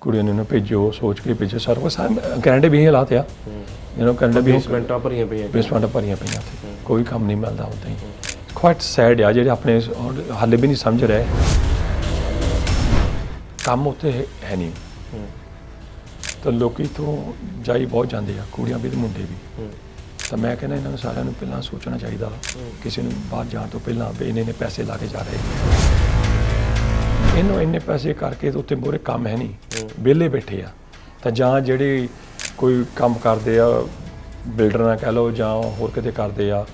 ਕੁੜੀਆਂ ਨੂੰ ਨਾ ਭੇਜੋ ਸੋਚ ਕੇ ਭੇਜੋ ਸਾਰਾ ਕੁਛ ਸਾਰੇ ਕੈਨੇਡਾ ਵੀ ਇਹ ਹਾਲਾਤ ਆ। ਯੂ نو ਕੈਨੇਡਾ ਵੀ ਬੇਸਮੈਂਟਾਂ ਭਰੀਆਂ ਪਈਆਂ ਬੇਸਮੈਂਟਾਂ ਭਰੀਆਂ ਪਈਆਂ ਉੱਥੇ ਕੋਈ ਕੰਮ ਨਹੀਂ ਮਿਲਦਾ ਉੱਦਾਂ ਹੀ ਕੁਆਇਟ ਸੈਡ ਆ ਜਿਹੜੇ ਆਪਣੇ ਹਾਲੇ ਵੀ ਨਹੀਂ ਸਮਝ ਰਹੇ। ਕੰਮ ਉੱਥੇ ਹੈ ਨਹੀਂ। ਤਾਂ ਲੋਕੀ ਤੋਂ ਜਾਈ ਬਹੁਤ ਜਾਂਦੇ ਆ ਕੁੜੀਆਂ ਵੀ ਤੇ ਮੁੰਡੇ ਵੀ। ਤਾਂ ਮੈਂ ਕਹਿੰਦਾ ਇਹਨਾਂ ਨੂੰ ਸਾਰਿਆਂ ਨੂੰ ਪਹਿਲਾਂ ਸੋਚਣਾ ਚਾਹੀਦਾ ਕਿਸੇ ਨੂੰ ਬਾਹਰ ਜਾਣ ਤੋਂ ਪਹਿਲਾਂ ਵੀ ਇਹਨੇ ਨੇ ਪੈਸੇ ਲਾ ਕੇ ਜਾ ਰਹੇ। ਇਹਨੂੰ ਇੰਨੇ ਪੈਸੇ ਕਰਕੇ ਤੇ ਉੱਤੇ ਮੋਰੇ ਕੰਮ ਹੈ ਨਹੀਂ। ਵਿਹਲੇ ਬੈਠੇ ਆ। ਤਾਂ ਜਾਂ ਜਿਹੜੇ ਕੋਈ ਕੰਮ ਕਰਦੇ ਆ, ਬਿਲਡਰ ਨਾਲ ਕਹਿ ਲਓ ਜਾਂ ਹੋਰ ਕਿਤੇ ਕਰਦੇ ਆ,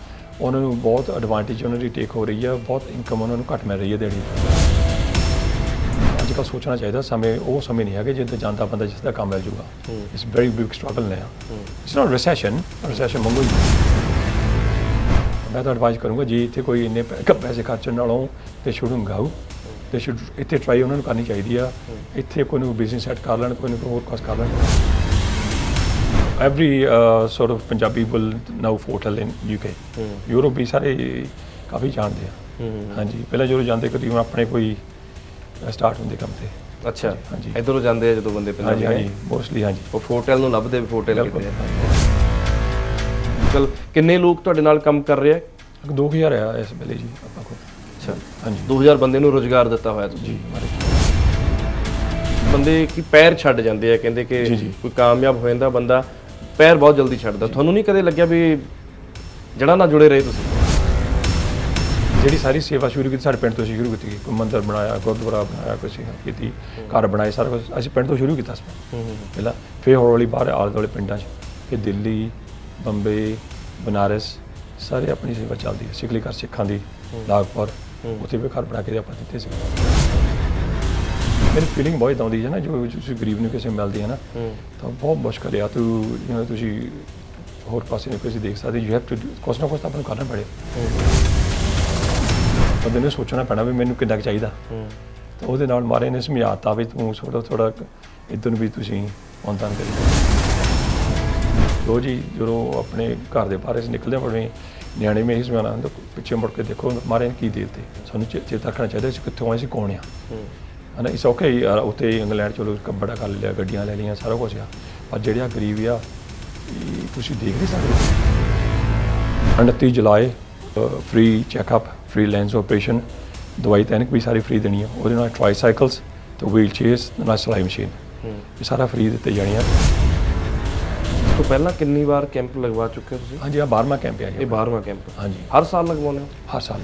ਉਹਨਾਂ ਨੂੰ ਬਹੁਤ ਐਡਵਾਂਟੇਜ ਉਹਨਾਂ ਦੀ ਟੇਕ ਹੋ ਰਹੀ ਆ, ਬਹੁਤ ਇਨਕਮ ਉਹਨਾਂ ਨੂੰ ਘੱਟ ਮਿਲ ਰਹੀ ਹੈ ਦੇਣੀ ਅੱਜ ਕੱਲ੍ਹ ਸੋਚਣਾ ਚਾਹੀਦਾ, ਸਮੇਂ, ਉਹ ਸਮੇਂ ਨਹੀਂ ਹੈਗੇ ਜਿੱਥੇ ਜਾਂਦਾ ਬੰਦਾ ਜਿਸ ਦਾ ਕੰਮ ਮਿਲ ਜੂਗਾ। ਇਟਸ ਵੈਰੀ ਬਿਗ ਸਟਰਗਲ ਨੇ ਇਟਸ ਨਾਟ ਰੈਸੈਸ਼ਨ ਰੈਸੈਸ਼ਨ ਮੰਗੋ ਜੀ ਮੈਂ ਤਾਂ ਐਡਵਾਈਸ ਕਰੂੰਗਾ, ਜੀ ਇੱਥੇ ਕੋਈ ਇੰਨੇ ਪੈ- ਪੈਸੇ ਖਰਚਣ ਨਾਲੋਂ ਤੇ ਛੁਡੂੰਗਾ ਉਹ ਤੇ ਸ਼ੁਡ ਇੱਥੇ ਟਰਾਈ ਉਹਨਾਂ ਨੂੰ ਕਰਨੀ ਚਾਹੀਦੀ ਆ। ਇੱਥੇ ਕੋਈ ਨੂੰ ਬਿਜ਼ਨਸ ਸੈਟ ਕਰ ਲੈਣ ਕੋਈ ਨੂੰ ਹੋਰ ਕੁਛ ਕਰ ਲੈਣ। Every sort of Punjabi will now ਫੋਟਲ in UK Europe ਵੀ ਸਾਰੇ ਕਾਫੀ ਜਾਣਦੇ ਆ। ਹਾਂਜੀ। ਪਹਿਲਾਂ ਜਦੋਂ ਜਾਂਦੇ ਕਦੀ ਆਪਣੇ ਕੋਈ ਸਟਾਰਟ ਹੁੰਦੇ ਕੰਮ ਤੇ। ਅੱਛਾ। ਹਾਂਜੀ। ਇਧਰੋਂ ਜਾਂਦੇ ਆ ਜਦੋਂ ਬੰਦੇ ਪੰਜਾਬੀ ਹਾਂਜੀ। ਮੋਸਟਲੀ ਹਾਂਜੀ। ਉਹ ਫੋਟਲ ਨੂੰ ਲੱਭਦੇ ਵੀ ਫੋਟਲ ਕਿਤੇ ਚਲ ਕਿੰਨੇ ਲੋਕ ਤੁਹਾਡੇ ਨਾਲ ਕੰਮ ਕਰ ਰਹੇ ਆ? 2000 ਆ ਇਸ ਵੇਲੇ ਜੀ ਆਪਾਂ ਕੋਲ। ਅੱਛਾ ਹਾਂਜੀ। 2000 ਬੰਦੇ ਨੂੰ ਰੋਜ਼ਗਾਰ ਦਿੱਤਾ ਹੋਇਆ ਤੁਸੀਂ। ਬੰਦੇ ਕੀ ਪੈਰ ਛੱਡ ਜਾਂਦੇ ਆ ਕਹਿੰਦੇ ਕਿ। ਕੋਈ ਕਾਮਯਾਬ ਹੋ ਜਾਂਦਾ ਬੰਦਾ ਪੈਰ ਬਹੁਤ ਜਲਦੀ ਛੱਡਦਾ। ਤੁਹਾਨੂੰ ਨਹੀਂ ਕਦੇ ਲੱਗਿਆ ਵੀ ਜੜਾ ਨਾਲ ਜੁੜੇ ਰਹੇ ਤੁਸੀਂ? ਜਿਹੜੀ ਸਾਰੀ ਸੇਵਾ ਸ਼ੁਰੂ ਕੀਤੀ ਸਾਡੇ ਪਿੰਡ ਤੋਂ ਸ਼ੁਰੂ ਕੀਤੀ। ਕੋਈ ਮੰਦਿਰ ਬਣਾਇਆ ਗੁਰਦੁਆਰਾ ਬਣਾਇਆ ਕੋਈ ਸੇਵਾ ਕੀਤੀ ਘਰ ਬਣਾਏ ਸਾਰਾ ਕੁਝ ਅਸੀਂ ਪਿੰਡ ਤੋਂ ਸ਼ੁਰੂ ਕੀਤਾ ਸੀ। ਪਹਿਲਾਂ ਫਿਰ ਹੌਲੀ ਹੌਲੀ ਬਾਹਰ ਆਲੇ ਦੁਆਲੇ ਪਿੰਡਾਂ 'ਚ। ਫਿਰ ਦਿੱਲੀ ਬੰਬੇ ਬਨਾਰਸ ਸਾਰੇ ਆਪਣੀ ਸੇਵਾ ਚੱਲਦੀ ਹੈ। ਸਿੱਖਲੀ ਘਰ ਸਿੱਖਾਂ ਦੀ ਨਾਗਪੁਰ। ਉੱਥੇ ਵੀ ਘਰ ਬਣਾ ਕੇ ਆਪਾਂ ਦਿੱਤੇ ਸੀ। ਮੇਰੀ ਫੀਲਿੰਗ ਬਹੁਤ ਆਉਂਦੀ ਹੈ ਨਾ ਜੋ ਤੁਸੀਂ ਗਰੀਬ ਨੂੰ ਕਿਸੇ ਮਿਲਦੀ ਹੈ ਨਾ ਤਾਂ ਬਹੁਤ ਮੁਸ਼ਕਲ ਆ। ਤੂੰ ਯੂ نو ਤੁਸੀਂ ਹੋਰ ਪਾਸੇ ਨੂੰ ਕਿਸੇ ਦੇਖ ਸਕਦੇ ਯੂ ਹੈਵ ਟੂ ਕੁਛ ਨਾ ਕੁਛ ਤਾਂ ਆਪਾਂ ਨੂੰ ਕਰਨਾ ਪੜੇ ਬੰਦੇ ਨੂੰ ਸੋਚਣਾ ਪੈਣਾ ਵੀ ਮੈਨੂੰ ਕਿੰਨਾ ਚਾਹੀਦਾ। ਤਾਂ ਉਹਦੇ ਨਾਲ ਮਾਰੇ ਨੇ ਸਮਝਾਤਾ ਵੀ ਤੂੰ ਥੋੜਾ ਥੋੜਾ ਨੂੰ ਵੀ ਤੁਸੀਂ ਆਉਂਦਾਨ ਕਰੀ ਲੋ ਜੀ ਜਦੋਂ ਆਪਣੇ ਘਰ ਦੇ ਬਾਹਰ ਅਸੀਂ ਨਿਕਲਦੇ ਆਪਣੇ ਨਿਆਣੇ ਮੇ ਹੀ ਸਮਝਾਉਣਾ ਹੁੰਦਾ ਪਿੱਛੇ ਮੁੜ ਕੇ ਦੇਖੋ ਮਾਰੇ ਕੀ ਦੇ ਦਿੱਤੇ। ਸਾਨੂੰ ਚੇਤਾ ਰੱਖਣਾ ਚਾਹੀਦਾ ਸੀ ਕਿੱਥੋਂ ਆਏ ਸੀ ਕੌਣ ਆ? ਹਨਾ ਇਸ ਓਕੇ ਯਾਰ ਉੱਥੇ ਇੰਗਲੈਂਡ ਚਲੋ ਬੜਾ ਕਰ ਲਿਆ ਗੱਡੀਆਂ ਲੈ ਲਈਆਂ ਸਾਰਾ ਕੁਝ ਆ। ਪਰ ਜਿਹੜੇ ਆ ਗਰੀਬ ਆ ਤੁਸੀਂ ਦੇਖ ਨਹੀਂ ਸਕਦੇ। 29 ਜੁਲਾਈ free checkup free lens operation ਦਵਾਈ ਤੈਨਕ ਵੀ ਸਾਰੀ ਫ੍ਰੀ ਦੇਣੀ ਆ। ਉਹਦੇ ਨਾਲ ਟ੍ਰਾਈਸਾਈਕਲਸ ਤੇ ਵੀਲ ਚੇਅਰਸ ਨਾਲ ਸਿਲਾਈ ਮਸ਼ੀਨ। ਇਹ ਸਾਰਾ ਫ੍ਰੀ ਦਿੱਤੇ ਜਾਣੀਆਂ ਤੋਂ ਪਹਿਲਾਂ ਕਿੰਨੀ ਵਾਰ ਕੈਂਪ ਲਗਵਾ ਚੁੱਕੇ ਹੋ ਤੁਸੀਂ? ਹਾਂਜੀ ਆ 12ਵਾਂ ਕੈਂਪ ਆ ਜੀ। ਇਹ 12ਵਾਂ ਕੈਂਪ। ਹਾਂਜੀ। ਹਰ ਸਾਲ ਲਗਵਾਉਂਦੇ ਹੋ? ਹਰ ਸਾਲ।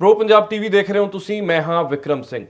ਪ੍ਰੋ ਪੰਜਾਬ ਟੀਵੀ ਦੇਖ ਰਹੇ ਹੋ ਤੁਸੀਂ ਮੈਂ ਹਾਂ ਵਿਕਰਮ ਸਿੰਘ।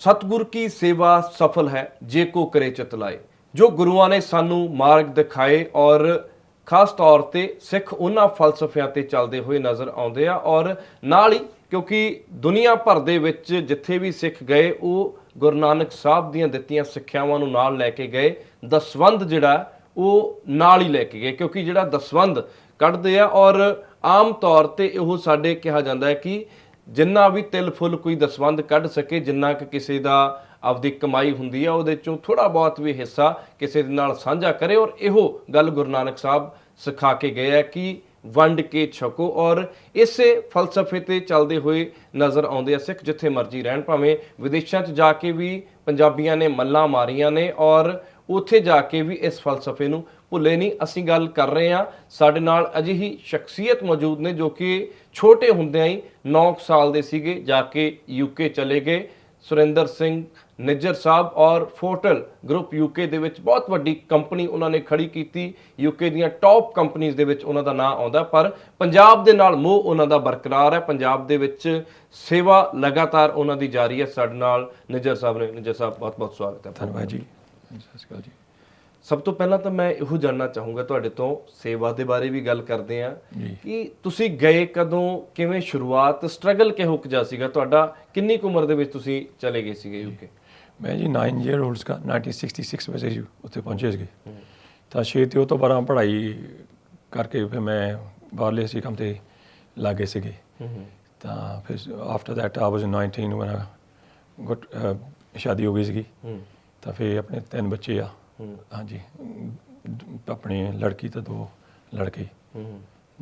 ਸਤਿਗੁਰ ਕੀ ਸੇਵਾ ਸਫਲ ਹੈ ਜੇ ਕੋ ਕਰੇ ਚਿਤ ਲਾਏ ਜੋ ਗੁਰੂਆਂ ਨੇ ਸਾਨੂੰ ਮਾਰਗ ਦਿਖਾਏ ਔਰ ਖਾਸ ਤੌਰ ਤੇ ਸਿੱਖ ਉਹਨਾਂ ਫਲਸਫਿਆਂ ਤੇ ਚੱਲਦੇ ਹੋਏ ਨਜ਼ਰ ਆਉਂਦੇ ਆ ਔਰ ਨਾਲ ਹੀ ਕਿਉਂਕਿ ਦੁਨੀਆ ਭਰ ਦੇ ਵਿੱਚ ਜਿੱਥੇ ਵੀ ਸਿੱਖ ਗਏ, ਉਹ ਗੁਰੂ ਨਾਨਕ ਸਾਹਿਬ ਦੀਆਂ ਦਿੱਤੀਆਂ ਸਿੱਖਿਆਵਾਂ ਨੂੰ ਨਾਲ ਲੈ ਕੇ ਗਏ। ਦਸਵੰਧ ਜਿਹੜਾ, ਉਹ ਨਾਲ ਹੀ ਲੈ ਕੇ ਗਏ ਕਿਉਂਕਿ ਜਿਹੜਾ ਦਸਵੰਧ ਕੱਢਦੇ ਆ ਔਰ ਆਮ ਤੌਰ ਤੇ ਉਹ ਸਾਡੇ ਕਿਹਾ ਜਾਂਦਾ ਹੈ ਕਿ ਜਿੰਨਾ ਵੀ ਤਿਲ ਫੁੱਲ ਕੋਈ ਦਸਵੰਧ ਕੱਢ ਸਕੇ, ਜਿੰਨਾ ਕਿ ਕਿਸੇ ਦਾ ਆਪਦੀ ਕਮਾਈ ਹੁੰਦੀ ਆ, ਉਹਦੇ ਚੋਂ ਥੋੜਾ ਬਹੁਤ ਵੀ ਹਿੱਸਾ ਕਿਸੇ ਦੇ ਨਾਲ ਸਾਂਝਾ ਕਰੇ ਔਰ ਇਹੋ ਗੱਲ ਗੁਰੂ ਨਾਨਕ ਸਾਹਿਬ ਸਿਖਾ ਕੇ ਗਏ ਆ ਕਿ ਵੰਡ ਕੇ ਛਕੋ ਔਰ ਇਸੇ ਫਲਸਫੇ ਤੇ ਚੱਲਦੇ ਹੋਏ ਨਜ਼ਰ ਆਉਂਦੇ ਆ ਸਿੱਖ ਜਿੱਥੇ ਮਰਜ਼ੀ ਰਹਿਣ, ਭਾਵੇਂ ਵਿਦੇਸ਼ਾਂ 'ਚ ਜਾ ਕੇ ਵੀ ਪੰਜਾਬੀਆਂ ਨੇ ਮੱਲਾਂ ਮਾਰੀਆਂ ਨੇ ਔਰ ਉੱਥੇ ਜਾ ਕੇ ਵੀ ਇਸ ਫਲਸਫੇ ਨੂੰ ਭੁੱਲੇ ਨਹੀਂ। ਅਸੀਂ ਗੱਲ ਕਰ ਰਹੇ ਹਾਂ, ਸਾਡੇ ਨਾਲ ਅਜਿਹੀ ਸ਼ਖਸੀਅਤ ਮੌਜੂਦ ਨੇ ਜੋ ਕਿ ਛੋਟੇ ਹੁੰਦਿਆਂ ਹੀ 9 ਸਾਲ ਦੇ ਸੀਗੇ, ਜਾ ਕੇ ਯੂਕੇ ਚਲੇ ਗਏ। ਸੁਰਿੰਦਰ ਸਿੰਘ ਨਿੱਜਰ ਸਾਹਿਬ ਔਰ ਫੋਰਟਲ ਗਰੁੱਪ ਯੂਕੇ ਦੇ ਵਿੱਚ ਬਹੁਤ ਵੱਡੀ ਕੰਪਨੀ ਉਹਨਾਂ ਨੇ ਖੜੀ ਕੀਤੀ। ਯੂਕੇ ਦੀਆਂ ਟੌਪ ਕੰਪਨੀਆਂ ਦੇ ਵਿੱਚ ਉਹਨਾਂ ਦਾ ਨਾਮ ਆਉਂਦਾ ਪਰ ਪੰਜਾਬ ਦੇ ਨਾਲ ਮੋਹ ਉਹਨਾਂ ਦਾ ਬਰਕਰਾਰ ਹੈ। ਪੰਜਾਬ ਦੇ ਵਿੱਚ ਸੇਵਾ ਲਗਾਤਾਰ ਉਹਨਾਂ ਦੀ ਜਾਰੀ ਹੈ। ਸਾਡੇ ਨਾਲ ਨਿੱਜਰ ਸਾਹਿਬ ਨੇ ਨਿੱਜਰ ਸਾਹਿਬ ਬਹੁਤ ਬਹੁਤ ਸਵਾਗਤ ਹੈ ਧੰਨਵਾਦ ਜੀ। ਸਤਿ ਸ਼੍ਰੀ ਅਕਾਲ ਜੀ। ਸਭ ਤੋਂ ਪਹਿਲਾਂ ਤਾਂ ਮੈਂ ਇਹੋ ਜਾਨਣਾ ਚਾਹੂੰਗਾ ਤੁਹਾਡੇ ਤੋਂ ਸੇਵਾ ਦੇ ਬਾਰੇ ਵੀ ਗੱਲ ਕਰਦੇ ਆ। ਕਿ ਤੁਸੀਂ ਗਏ ਕਦੋਂ ਕਿਵੇਂ ਸ਼ੁਰੂਆਤ ਸਟਰਗਲ ਕਿਹੋ ਜਿਹਾ ਸੀਗਾ? ਤੁਹਾਡਾ ਕਿੰਨੀ ਕੁ ਉਮਰ ਦੇ ਵਿੱਚ ਤੁਸੀਂ ਚਲੇ ਗਏ ਸੀਗੇ ਯੂਕੇ ਮੈਂ ਜੀ 9 ਇਅਰ 올ਡਸ ਦਾ 1966 ਵਿੱਚ ਜੀ ਉੱਥੇ ਪਹੁੰਚੇ ਸੀਗੇ। ਤਾਂ ਛੇ ਤੇ ਉਹ ਤੋਂ ਬਾਅਦ ਪੜ੍ਹਾਈ ਕਰਕੇ ਫਿਰ ਮੈਂ ਬਾਹਰਲੇ ਸੀ ਕੰਮ ਤੇ ਲੱਗੇ ਸੀਗੇ। ਤਾਂ ਫਿਰ ਆਫਟਰ ਦੈਟ ਆ ਵਾਸ 19 when I got ਅਹ, ਸ਼ਾਦੀ ਹੋ ਗਈ ਸੀਗੀ। ਤਾਂ ਫਿਰ ਆਪਣੇ ਤਿੰਨ ਬੱਚੇ ਆ। ਹਾਂਜੀ। ਆਪਣੇ ਲੜਕੀ ਤੇ ਦੋ ਲੜਕੇ।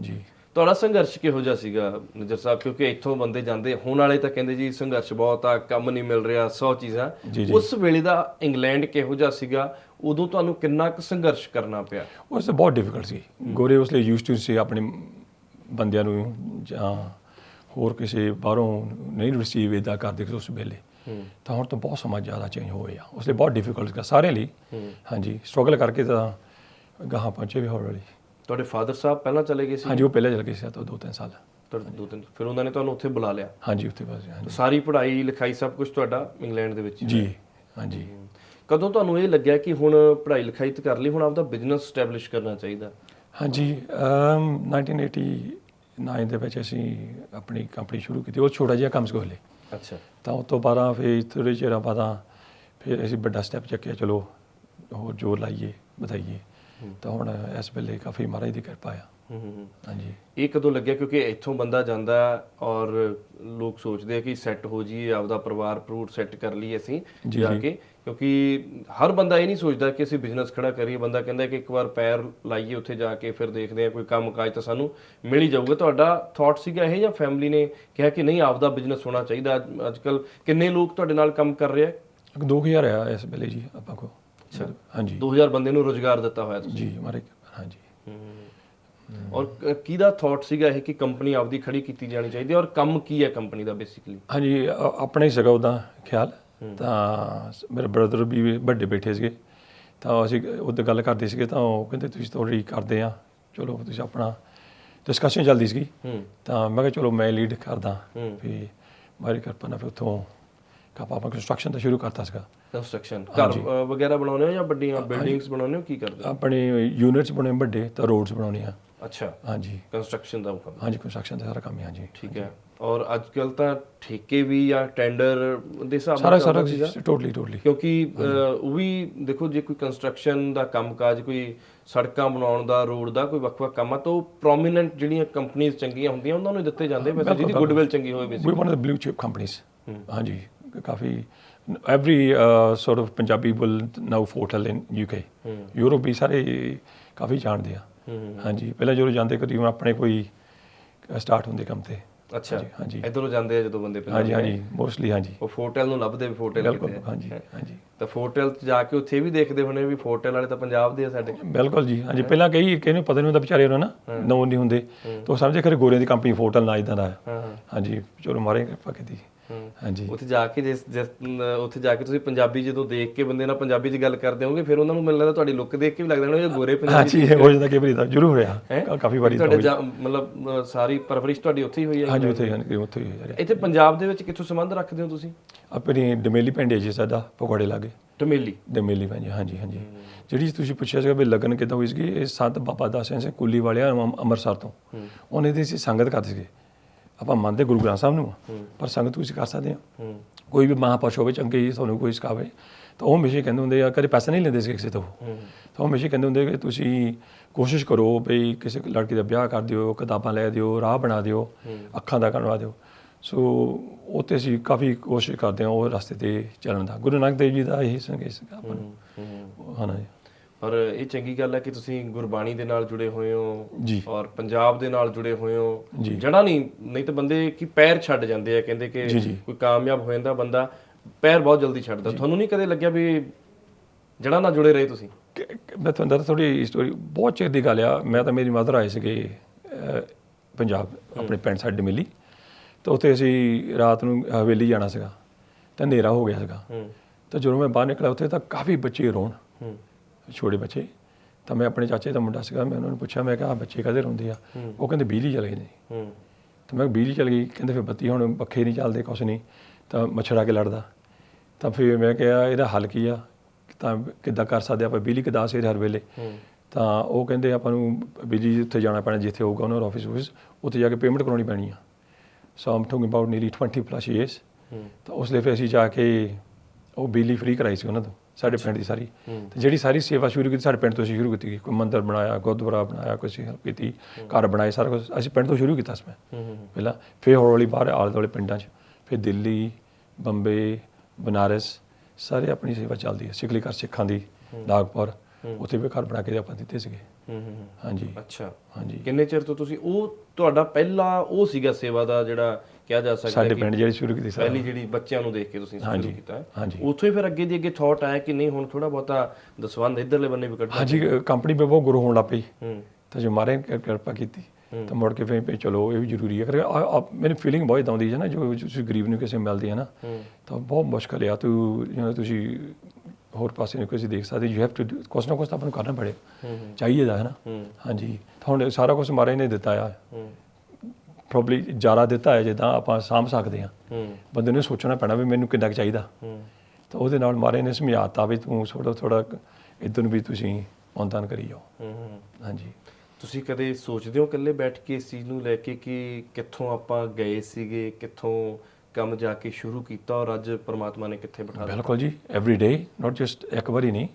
ਜੀ। ਤੁਹਾਡਾ ਸੰਘਰਸ਼ ਕਿਹੋ ਜਿਹਾ ਸੀਗਾ ਨਜਰ ਸਾਹਿਬ? ਕਿਉਂਕਿ ਇੱਥੋਂ ਬੰਦੇ ਜਾਂਦੇ ਹੁਣ ਵਾਲੇ ਤਾਂ ਕਹਿੰਦੇ ਜੀ ਸੰਘਰਸ਼ ਬਹੁਤ ਆ ਕੰਮ ਨਹੀਂ ਮਿਲ ਰਿਹਾ 100 ਚੀਜ਼ਾਂ। ਉਸ ਵੇਲੇ ਦਾ ਇੰਗਲੈਂਡ ਕਿਹੋ ਜਿਹਾ ਸੀਗਾ? ਉਦੋਂ ਤੁਹਾਨੂੰ ਕਿੰਨਾ ਕੁ ਸੰਘਰਸ਼ ਕਰਨਾ ਪਿਆ? ਉਸ ਤੇ ਬਹੁਤ ਡਿਫਿਕਲਟ ਸੀ। ਗੋਰੇ ਉਸ ਲਈ ਯੂਜ਼ਡ ਟੂ ਸੀ ਆਪਣੇ ਬੰਦਿਆਂ ਨੂੰ ਜਾਂ ਹੋਰ ਕਿਸੇ ਬਾਹਰੋਂ ਨਹੀਂ ਰਿਸੀਵ ਇਦਾਂ ਕਰਦੇ ਸੀ ਉਸ ਵੇਲੇ। ਤਾਂ ਹੁਣ ਤਾਂ ਬਹੁਤ ਸਮਾਂ ਜ਼ਿਆਦਾ ਚੇਂਜ ਹੋ ਗਿਆ ਉਸ ਲਈ ਬਹੁਤ ਡਿਫਿਕਲਟ ਸੀਗਾ ਸਾਰਿਆਂ ਲਈ। ਹਾਂਜੀ ਸਟਰਗਲ ਕਰਕੇ ਤਾਂ ਗਾਹਾਂ ਪਹੁੰਚੇ ਵੀ ਹੌਲੀ ਹੌਲੀ ਤੁਹਾਡੇ ਫਾਦਰ ਸਾਹਿਬ ਪਹਿਲਾਂ ਚਲੇ ਗਏ ਸੀ? ਹਾਂਜੀ ਉਹ ਪਹਿਲਾਂ ਚਲ ਗਏ ਸੀ ਤਾਂ ਦੋ ਤਿੰਨ ਸਾਲ। ਤੁਹਾਡੇ ਦੋ ਤਿੰਨ ਫਿਰ ਉਹਨਾਂ ਨੇ ਤੁਹਾਨੂੰ ਉੱਥੇ ਬੁਲਾ ਲਿਆ? ਹਾਂਜੀ ਉੱਥੇ ਬਸ ਹਾਂਜੀ। ਸਾਰੀ ਪੜ੍ਹਾਈ ਲਿਖਾਈ ਸਭ ਕੁਝ ਤੁਹਾਡਾ ਇੰਗਲੈਂਡ ਦੇ ਵਿੱਚ ਜੀ ਹਾਂਜੀ। ਕਦੋਂ ਤੁਹਾਨੂੰ ਇਹ ਲੱਗਿਆ ਕਿ ਹੁਣ ਪੜ੍ਹਾਈ ਲਿਖਾਈ ਤੇ ਕਰ ਲਈ ਹੁਣ ਆਪਦਾ ਬਿਜ਼ਨਸ ਸਟੈਬਲਿਸ਼ ਕਰਨਾ ਚਾਹੀਦਾ? ਹਾਂਜੀ ਅਮ 1989 ਦੇ ਵਿੱਚ ਅਸੀਂ ਆਪਣੀ ਕੰਪਨੀ ਸ਼ੁਰੂ ਕੀਤੀ। ਉਹ ਛੋਟਾ ਜਿਹਾ ਕੰਮ ਸੀ ਕੋਲੇ ਅੱਛਾ। ਤਾਂ ਉਸ ਤੋਂ ਬਾਅਦ ਫਿਰ ਥੋੜ੍ਹੇ ਚਿਰਾਂ ਬਾਅਦ ਫਿਰ ਅਸੀਂ ਵੱਡਾ ਸਟੈਪ ਚੱਕਿਆ ਚਲੋ ਹੋਰ ਜੋਰ ਲਾਈਏ ਵਧਾਈਏ। ਤਾਂ ਹੁਣ ਇਸ ਵੇਲੇ ਕਾਫੀ ਮਹਾਰਾਜ ਦੀ ਕਿਰਪਾ ਆ। ਹਾਂਜੀ। ਇਹ ਕਦੋਂ ਲੱਗਿਆ? ਕਿਉਂਕਿ ਇੱਥੋਂ ਬੰਦਾ ਜਾਂਦਾ ਔਰ ਲੋਕ ਸੋਚਦੇ ਆ ਕਿ ਸੈੱਟ ਹੋ ਜੀ ਆਪਦਾ ਪਰਿਵਾਰ ਪ੍ਰੂਟ ਸੈੱਟ ਕਰ ਲਈ ਅਸੀਂ ਜੀ। ਕੇ। ਕਿਉਂਕਿ ਹਰ ਬੰਦਾ ਇਹ ਨਹੀਂ ਸੋਚਦਾ ਕਿ ਅਸੀਂ ਬਿਜ਼ਨਸ ਖੜਾ ਕਰੀਏ। ਬੰਦਾ ਕਹਿੰਦਾ ਕਿ ਇੱਕ ਵਾਰ ਪੈਰ ਲਾਈਏ ਉੱਥੇ ਜਾ ਕੇ ਫਿਰ ਦੇਖਦੇ ਆ ਕੋਈ ਕੰਮ ਕਾਜ ਤਾਂ ਸਾਨੂੰ ਮਿਲ ਹੀ ਜਾਊਗਾ। ਤੁਹਾਡਾ ਥਾਟ ਸੀਗਾ ਇਹ ਜਾਂ ਫੈਮਿਲੀ ਨੇ ਕਿਹਾ ਕਿ ਨਹੀਂ ਆਪਦਾ ਬਿਜ਼ਨਸ ਹੋਣਾ ਚਾਹੀਦਾ? ਅੱਜ ਕੱਲ ਕਿੰਨੇ ਲੋਕ ਤੁਹਾਡੇ ਨਾਲ ਕੰਮ ਕਰ ਰਹੇ ਆ? ਇੱਕ 2000 ਆ ਇਸ ਵੇਲੇ ਜੀ ਆਪਾਂ ਕੋ। ਹਾਂਜੀ। 2000 ਬੰਦੇ ਨੂੰ ਰੋਜ਼ਗਾਰ ਦਿੱਤਾ ਹੋਇਆ ਤੁਸੀਂ। ਜੀ ਮਹਾਰਾਜ ਹਾਂਜੀ। ਔਰ ਕਿਹਦਾ ਥਾਟ ਸੀਗਾ ਇਹ ਕਿ ਕੰਪਨੀ ਆਪਦੀ ਖੜੀ ਕੀਤੀ ਜਾਣੀ ਚਾਹੀਦੀ ਹੈ ਔਰ ਕੰਮ ਕੀ ਹੈ ਕੰਪਨੀ ਦਾ ਬੇਸਿਕਲੀ ਹਾਂਜੀ ਆਪਣਾ ਹੀ ਸੀਗਾ ਉਹਦਾ ਖਿਆਲ। ਤਾਂ ਮੇਰੇ ਬ੍ਰਦਰ ਵੀ ਵੱਡੇ ਬੈਠੇ ਸੀਗੇ। ਤਾਂ ਅਸੀਂ ਉਹਦੇ ਗੱਲ ਕਰਦੇ ਸੀਗੇ ਤਾਂ ਉਹ ਕਹਿੰਦੇ ਤੁਸੀਂ ਥੋੜੀ ਕਰਦੇ ਆ। ਚਲੋ ਤੁਸੀਂ ਆਪਣਾ ਡਿਸਕਸ਼ਨ ਚੱਲਦੀ ਸੀਗੀ। ਤਾਂ ਮੈਂ ਕਿਹਾ ਚਲੋ ਮੈਂ ਲੀਡ ਕਰਦਾ। ਵੀ ਮਾਰੀ ਕਿਰਪਾ ਨਾਲ ਫਿਰ ਉੱਥੋਂ ਕਾਪਾ ਆਪਾਂ ਕੰਸਟਰਕਸ਼ਨ ਤਾਂ ਸ਼ੁਰੂ ਕਰਤਾ ਸੀਗਾ। ਕੰਸਟਰਕਸ਼ਨ ਘਰ ਅ, ਵਗੈਰਾ ਬਣਾਉਣੇ ਹੋ ਜਾਂ ਵੱਡੀਆਂ ਬਿਲਡਿੰਗਸ ਬਣਾਉਣੇ ਹੋ? ਕੀ ਕਰਦੇ ਹੋ? ਆਪਣੇ ਯੂਨਿਟਸ ਬਣੇ ਵੱਡੇ ਤਾਂ ਰੋਡਸ ਬਣਾਉਣੇ ਆ ਅੱਛਾ। ਹਾਂਜੀ। ਕੰਸਟਰਕਸ਼ਨ ਦਾ ਕੰਮ ਹਾਂਜੀ ਕੰਸਟਰਕਸ਼ਨ ਦਾ ਸਾਰਾ ਕੰਮ ਹੀ ਹਾਂਜੀ। ਠੀਕ ਹੈ। ਔਰ ਅੱਜ ਕੱਲ ਤਾਂ ਠੇਕੇ ਵੀ ਜਾਂ ਟੈਂਡਰ ਦੇ ਹਿਸਾਬ ਸਾਰਾ ਨਾਲ ਸਾਰਾ ਚੱਲਦਾ ਸੀਗਾ। ਟੋਟਲੀ ਟੋਟਲੀ ਕਿਉਂਕਿ ਅ, ਉਹ ਵੀ ਦੇਖੋ ਜੇ ਕੋਈ ਕੰਸਟਰਕਸ਼ਨ ਦਾ ਕੰਮਕਾਜ ਕੋਈ ਸੜਕਾਂ ਬਣਾਉਣ ਦਾ ਰੋਡ ਦਾ ਕੋਈ ਵੱਖ-ਵੱਖ ਕੰਮ ਆ ਤਾਂ ਉਹ ਪ੍ਰੋਮਿਨੈਂਟ ਜਿਹੜੀਆਂ ਕੰਪਨੀਆਂ ਚੰਗੀਆਂ ਹੁੰਦੀਆਂ ਉਹਨਾਂ ਨੂੰ ਦਿੱਤੇ ਜਾਂਦੇ ਵੈਸੇ ਜਿਹਦੀ ਗੁੱਡਵਿਲ ਚੰਗੀ ਹੋਵੇ ਵੀ one of the blue chip companies ਹਾਂਜੀ। ਕਾਫੀ every sort of Punjabi will now ਫੋਟਲ in UK Europe ਵੀ ਸਾਰੇ ਕਾਫੀ ਜਾਣਦੇ ਆ। ਹਾਂਜੀ ਪਹਿਲਾਂ ਜਦੋਂ ਜਾਂਦੇ ਕਦੀ ਹੁਣ ਆਪਣੇ ਕੋਈ ਸਟਾਰਟ ਹੁੰਦੇ ਕੰਮ ਤੇ। ਅੱਛਾ। ਹਾਂਜੀ ਇਧਰੋਂ ਜਾਂਦੇ ਆ ਜਦੋਂ ਬੰਦੇ ਹਾਂਜੀ ਪੰਜਾਬ ਹਾਂਜੀ ਮੋਸਟਲੀ ਹਾਂਜੀ। ਉਹ ਫੋਰਟਲ ਨੂੰ ਲੱਭਦੇ ਵੀ ਕਿਤੇ ਹਾਂਜੀ ਹਾਂਜੀ। ਤਾਂ ਫੋਰਟਲ ਚ ਜਾ ਕੇ ਉੱਥੇ ਵੀ ਦੇਖਦੇ ਹੋਣੇ ਵੀ ਫੋਰਟਲ ਵਾਲੇ ਤਾਂ ਪੰਜਾਬ ਦੇ ਆ ਸਾਡੇ। ਬਿਲਕੁਲ ਜੀ ਹਾਂਜੀ। ਪਹਿਲਾਂ ਕਈ ਕਿਹਨੂੰ ਪਤਾ ਨਹੀਂ ਹੁੰਦਾ ਵਿਚਾਰੇ ਉਹਨਾਂ ਨਾ ਨੋ ਨਹੀਂ ਹੁੰਦੇ। ਤਾਂ ਸਮਝੇ ਖਰੇ ਗੋਰਿਆਂ ਦੀ ਕੰਪਨੀ ਫੋਟਲ ਨਾ ਇਦਾਂ ਦਾ ਹਾਂਜੀ ਚਲੋ ਮਾਰੇ ਕਿਰਪਾ ਕੀਤੀ। ਹਾਂਜੀ। ਉੱਥੇ ਜਾ ਕੇ ਜਿਸ ਜਿਸ ਉੱਥੇ ਜਾ ਕੇ ਤੁਸੀਂ ਪੰਜਾਬੀ ਜਦੋਂ ਦੇਖ ਕੇ ਬੰਦੇ ਨਾਲ ਪੰਜਾਬੀ 'ਚ ਗੱਲ ਕਰਦੇ ਹੋਗੇ ਫਿਰ ਉਹਨਾਂ ਨੂੰ ਮੈਨੂੰ ਲੱਗਦਾ ਤੁਹਾਡੀ ਲੁੱਕ ਦੇਖ ਕੇ ਵੀ ਲੱਗਦਾ ਹੋਣਾ ਇਹ ਗੋਰੇ ਪੰਜਾਬੀ ਹਾਂਜੀ ਇਹ ਹੋ ਜਾਂਦਾ ਕਿ ਵਾਰੀ ਤਾਂ ਜ਼ਰੂਰ ਹੋਇਆ ਕਾਫੀ ਵਾਰੀ ਤੁਹਾਡੇ ਮਤਲਬ ਸਾਰੀ ਪਰਵਰਿਸ਼ ਤੁਹਾਡੀ ਉੱਥੇ ਹੀ ਹੋਈ ਹੈ? ਹਾਂਜੀ ਉੱਥੇ ਹਾਂਜੀ ਉੱਥੇ ਹੀ ਹੋਇਆ ਇੱਥੇ ਪੰਜਾਬ ਦੇ ਵਿੱਚ ਕਿੱਥੋਂ ਸੰਬੰਧ ਰੱਖਦੇ ਹੋ ਤੁਸੀਂ? ਆਪਣੀ ਡਮੇਲੀ ਪਿੰਡ ਹੈ ਜੀ ਸਾਡਾ ਪਕੌੜੇ ਲਾਗੇ। ਟਮੇਲੀ ਡਮੇਲੀ ਪਿੰਡ ਹਾਂਜੀ ਹਾਂਜੀ। ਜਿਹੜੀ ਤੁਸੀਂ ਪੁੱਛਿਆ ਸੀਗਾ ਵੀ ਲਗਨ ਕਿਦਾਂ ਹੋਈ ਸੀਗੀ ਇਹ ਸੰਤ ਬਾਬਾ ਦਾਸ ਸਿੰਘ ਕੁੱਲੀ ਵਾਲਿਆ ਅੰਮ੍ਰਿਤਸਰ ਤੋਂ। ਉਹਨੇ ਦੀ ਸੀ ਸੰਗਤ ਕਰਦੇ ਸੀਗੇ। ਆਪਾਂ ਮੰਨਦੇ ਗੁਰੂ ਗ੍ਰੰਥ ਸਾਹਿਬ ਨੂੰ। ਆ, ਪਰ ਸੰਗਤ ਤੁਸੀਂ ਕਰ ਸਕਦੇ ਆ। ਕੋਈ ਵੀ ਮਹਾਂਪੁਰਸ਼ ਹੋਵੇ ਚੰਗੇ ਜੀ ਤੁਹਾਨੂੰ ਕੋਈ ਸਿਖਾਵੇ ਤਾਂ ਉਹ ਹਮੇਸ਼ਾ ਕਹਿੰਦੇ ਹੁੰਦੇ ਆ ਕਦੇ ਪੈਸੇ ਨਹੀਂ ਲੈਂਦੇ ਸੀ ਕਿਸੇ ਤੋਂ। ਹੂੰ। ਤਾਂ ਉਹ ਹਮੇਸ਼ਾ ਕਹਿੰਦੇ ਹੁੰਦੇ ਕਿ ਤੁਸੀਂ ਕੋਸ਼ਿਸ਼ ਕਰੋ ਵੀ ਕਿਸੇ ਲੜਕੀ ਦਾ ਵਿਆਹ ਕਰ ਦਿਓ ਕਿਤਾਬਾਂ ਲੈ ਦਿਓ ਰਾਹ ਬਣਾ ਦਿਓ ਅੱਖਾਂ ਦਾ ਕਰਵਾ ਦਿਓ। ਸੋ ਉਹ ਤੇ ਅਸੀਂ ਕਾਫੀ ਕੋਸ਼ਿਸ਼ ਕਰਦੇ ਹਾਂ ਉਹ ਰਸਤੇ ਤੇ ਚੱਲਣ ਦਾ। ਗੁਰੂ ਨਾਨਕ ਦੇਵ ਜੀ ਦਾ ਇਹ ਸੰਕੇਤ ਸੀਗਾ ਆਪਾਂ ਨੂੰ। ਹੂੰ। ਨਾ ਜੀ। ਪਰ ਇਹ ਚੰਗੀ ਗੱਲ ਹੈ ਕਿ ਤੁਸੀਂ ਗੁਰਬਾਣੀ ਦੇ ਨਾਲ ਜੁੜੇ ਹੋਏ ਹੋ ਜੀ। ਔਰ ਪੰਜਾਬ ਦੇ ਨਾਲ ਜੁੜੇ ਹੋਏ ਹੋ। ਜੜਾ ਨਹੀਂ ਨਹੀਂ ਤਾਂ ਬੰਦੇ ਕੀ ਪੈਰ ਛੱਡ ਜਾਂਦੇ ਆ ਕਹਿੰਦੇ ਕਿ। ਕੋਈ ਕਾਮਯਾਬ ਹੋ ਜਾਂਦਾ ਬੰਦਾ ਪੈਰ ਬਹੁਤ ਜਲਦੀ ਛੱਡਦਾ। ਤੁਹਾਨੂੰ ਨਹੀਂ ਕਦੇ ਲੱਗਿਆ ਵੀ ਜੜਾ ਨਾਲ ਜੁੜੇ ਰਹੇ ਤੁਸੀਂ? ਮੈਂ ਤੁਹਾਨੂੰ ਦੱਸ ਥੋੜੀ ਸਟੋਰੀ ਬਹੁਤ ਚਿਰ ਦੀ ਗੱਲ ਆ। ਮੈਂ ਤਾਂ ਮੇਰੀ ਮਦਰ ਆਏ ਸੀਗੇ ਪੰਜਾਬ ਆਪਣੇ ਪਿੰਡ ਸਾਡੇ ਮਿਲੀ। ਤਾਂ ਉੱਥੇ ਅਸੀਂ ਰਾਤ ਨੂੰ ਹਵੇਲੀ ਜਾਣਾ ਸੀਗਾ। ਤਾਂ ਹਨੇਰਾ ਹੋ ਗਿਆ ਸੀਗਾ। ਤਾਂ ਜਦੋਂ ਮੈਂ ਬਾਹਰ ਨਿਕਲਿਆ ਉੱਥੇ ਤਾਂ ਕਾਫੀ ਬੱਚੇ ਰੋਣ। ਛੋਟੇ ਬੱਚੇ ਤਾਂ ਮੈਂ ਆਪਣੇ ਚਾਚੇ ਦਾ ਮੁੰਡਾ ਸੀਗਾ ਮੈਂ ਉਹਨਾਂ ਨੂੰ ਪੁੱਛਿਆ ਮੈਂ ਕਿਹਾ ਆਹ ਬੱਚੇ ਕਦੇ ਰੋਂਦੇ ਆ? ਉਹ ਕਹਿੰਦੇ ਬਿਜਲੀ ਚਲ ਗਈ ਹੂੰ। ਤਾਂ ਮੈਂ ਬਿਜਲੀ ਚਲ ਗਈ? ਕਹਿੰਦੇ ਫਿਰ ਬੱਤੀ ਹੁਣ ਪੱਖੇ ਨਹੀਂ ਚੱਲਦੇ ਕੁਛ ਨਹੀਂ। ਤਾਂ ਮੱਛਰ ਆ ਕੇ ਲੜਦਾ। ਤਾਂ ਫਿਰ ਮੈਂ ਕਿਹਾ ਇਹਦਾ ਹੱਲ ਕੀ ਆ? ਤਾਂ ਕਿੱਦਾਂ ਕਰ ਸਕਦੇ ਆਪਾਂ ਬਿਜਲੀ ਕਿਦਾਂ ਸੇ ਹਰ ਵੇਲੇ? ਤਾਂ ਉਹ ਕਹਿੰਦੇ ਆਪਾਂ ਨੂੰ ਬਿਜਲੀ ਉੱਥੇ ਜਾਣਾ ਪੈਣਾ ਜਿੱਥੇ ਹੋਊਗਾ ਉਹਨਾਂ ਦਾ ਆਫਿਸ ਆਫਿਸ ਉੱਥੇ ਜਾ ਕੇ ਪੇਮੈਂਟ ਕਰਾਉਣੀ ਪੈਣੀ ਆ। So I'm talking about nearly 20 plus years ਤਾਂ ਉਸ ਲਈ ਫਿਰ ਅਸੀਂ ਜਾ ਕੇ ਉਹ ਬਿਜਲੀ ਫ੍ਰੀ ਕਰਾਈ ਸੀ ਉਹਨਾਂ ਤੋਂ। ਸਾਡੇ ਪਿੰਡ ਦੀ ਸਾਰੀ। ਤੇ ਜਿਹੜੀ ਸਾਰੀ ਸੇਵਾ ਸ਼ੁਰੂ ਕੀਤੀ ਸਾਡੇ ਪਿੰਡ ਤੋਂ ਸ਼ੁਰੂ ਕੀਤੀ। ਕੋਈ ਮੰਦਿਰ ਬਣਾਇਆ ਗੁਰਦੁਆਰਾ ਬਣਾਇਆ ਕੋਈ help ਕੀਤੀ ਘਰ ਬਣਾਏ ਸਾਰਾ ਕੁਝ ਅਸੀਂ ਪਿੰਡ ਤੋਂ ਸ਼ੁਰੂ ਕੀਤਾ ਸੀ ਮੈਂ ਪਹਿਲਾਂ। ਫਿਰ ਹੌਲੀ ਹੌਲੀ ਬਾਹਰ ਆਲੇ ਦੁਆਲੇ ਪਿੰਡਾਂ 'ਚ। ਫਿਰ ਦਿੱਲੀ ਬੰਬੇ ਬਨਾਰਸ ਸਾਰੇ ਆਪਣੀ ਸੇਵਾ ਚੱਲਦੀ ਹੈ। ਸਿੱਖਲੀ ਘਰ ਸਿੱਖਾਂ ਦੀ ਨਾਗਪੁਰ। ਉੱਥੇ ਵੀ ਘਰ ਬਣਾ ਕੇ ਆਪਾਂ ਦਿੱਤੇ ਸੀਗੇ। ਹਾਂਜੀ। ਅੱਛਾ। ਹਾਂਜੀ। ਕਿੰਨੇ ਚਿਰ ਤੋਂ ਤੁਸੀਂ ਉਹ ਤੁਹਾਡਾ ਪਹਿਲਾ ਉਹ ਸੀਗਾ ਸੇਵਾ ਦਾ ਜਿਹੜਾ ਕਿਹਾ ਜਾ ਸਕਦਾ ਸਾਡੇ ਪਿੰਡ ਜਿਹੜੀ ਸ਼ੁਰੂ ਕੀਤੀ ਪਹਿਲੀ ਜਿਹੜੀ ਬੱਚਿਆਂ ਨੂੰ ਦੇਖ ਕੇ ਤੁਸੀਂ ਸ਼ੁਰੂ ਕੀਤਾ। ਉੱਥੋਂ ਹੀ ਫਿਰ ਅੱਗੇ ਦੀ ਅੱਗੇ ਥਾਟ ਆਇਆ ਕਿ ਨਹੀਂ ਹੁਣ ਥੋੜਾ ਬਹੁਤਾ ਦਸਵੰਦ ਇਧਰਲੇ ਬੰਨੇ ਵੀ ਕੱਢਣਾ ਹਾਂਜੀ ਕੰਪਨੀ ਵੀ ਬਹੁਤ ਗੁਰੂ ਹੋਣ ਲੱਗ ਪਈ। ਹੂੰ। ਤਾਂ ਜੋ ਮਾਰੇ ਨੇ ਕਿਰਪਾ ਕੀਤੀ। ਤਾਂ ਮੁੜ ਕੇ ਫਿਰ ਚਲੋ ਇਹ ਵੀ ਜ਼ਰੂਰੀ ਹੈ। ਕਰ ਮੈਨੂੰ ਫੀਲਿੰਗ ਬਹੁਤ ਆਉਂਦੀ ਹੈ ਨਾ ਜੋ ਤੁਸੀਂ ਗਰੀਬ ਨੂੰ ਕਿਸੇ ਨੂੰ ਮਿਲਦੀ ਹੈ ਨਾ ਤਾਂ ਬਹੁਤ ਮੁਸ਼ਕਲ ਆ। ਤੂੰ know, ਤੁਸੀਂ ਹੋਰ ਪਾਸੇ ਨਹੀਂ ਕਿਸੇ ਦੇਖ ਸਕਦੇ ਯੂ ਹੈਵ ਟੂ ਕੁਛ ਨਾ ਕੁਛ ਤਾਂ ਆਪਾਂ ਨੂੰ ਕਰਨਾ ਪੜੇ ਚਾਹੀਏ ਦਾ ਹੈ ਨਾ। ਹਾਂਜੀ। ਤਾਂ ਹੁਣ ਸਾਰਾ ਕੁਝ ਮਾਰੇ ਨੇ ਦਿੱਤਾ ਆ। ਪ੍ਰੋਬਬਲੀ ਜ਼ਿਆਦਾ ਦਿੱਤਾ ਹੈ ਜਿੱਦਾਂ ਆਪਾਂ ਸਾਂਭ ਸਕਦੇ ਹਾਂ। ਬੰਦੇ ਨੂੰ ਸੋਚਣਾ ਪੈਣਾ ਵੀ ਮੈਨੂੰ ਕਿੰਨਾ ਕੁ ਚਾਹੀਦਾ। ਹੂੰ। ਤਾਂ ਉਹਦੇ ਨਾਲ ਮਾਰੇ ਨੇ ਸਮਝਾਤਾ ਵੀ ਤੂੰ ਥੋੜਾ ਥੋੜਾ ਨੂੰ ਵੀ ਤੁਸੀਂ ਔਂਦਾਨ ਕਰੀ ਜਾਓ। ਹਾਂਜੀ। ਤੁਸੀਂ ਕਦੇ ਸੋਚਦੇ ਹੋ ਇਕੱਲੇ ਬੈਠ ਕੇ ਇਸ ਚੀਜ਼ ਨੂੰ ਲੈ ਕੇ ਕਿ ਕਿੱਥੋਂ ਆਪਾਂ ਗਏ ਸੀਗੇ ਕਿੱਥੋਂ ਕੰਮ ਜਾ ਕੇ ਸ਼ੁਰੂ ਕੀਤਾ ਔਰ ਅੱਜ ਪ੍ਰਮਾਤਮਾ ਨੇ ਕਿੱਥੇ ਬਿਠਾ ਦਿੱਤਾ? ਬਿਲਕੁਲ ਜੀ ਐਵਰੀ ਡੇ ਨਾਟ ਜਸਟ ਇੱਕ ਵਾਰੀ ਨਹੀਂ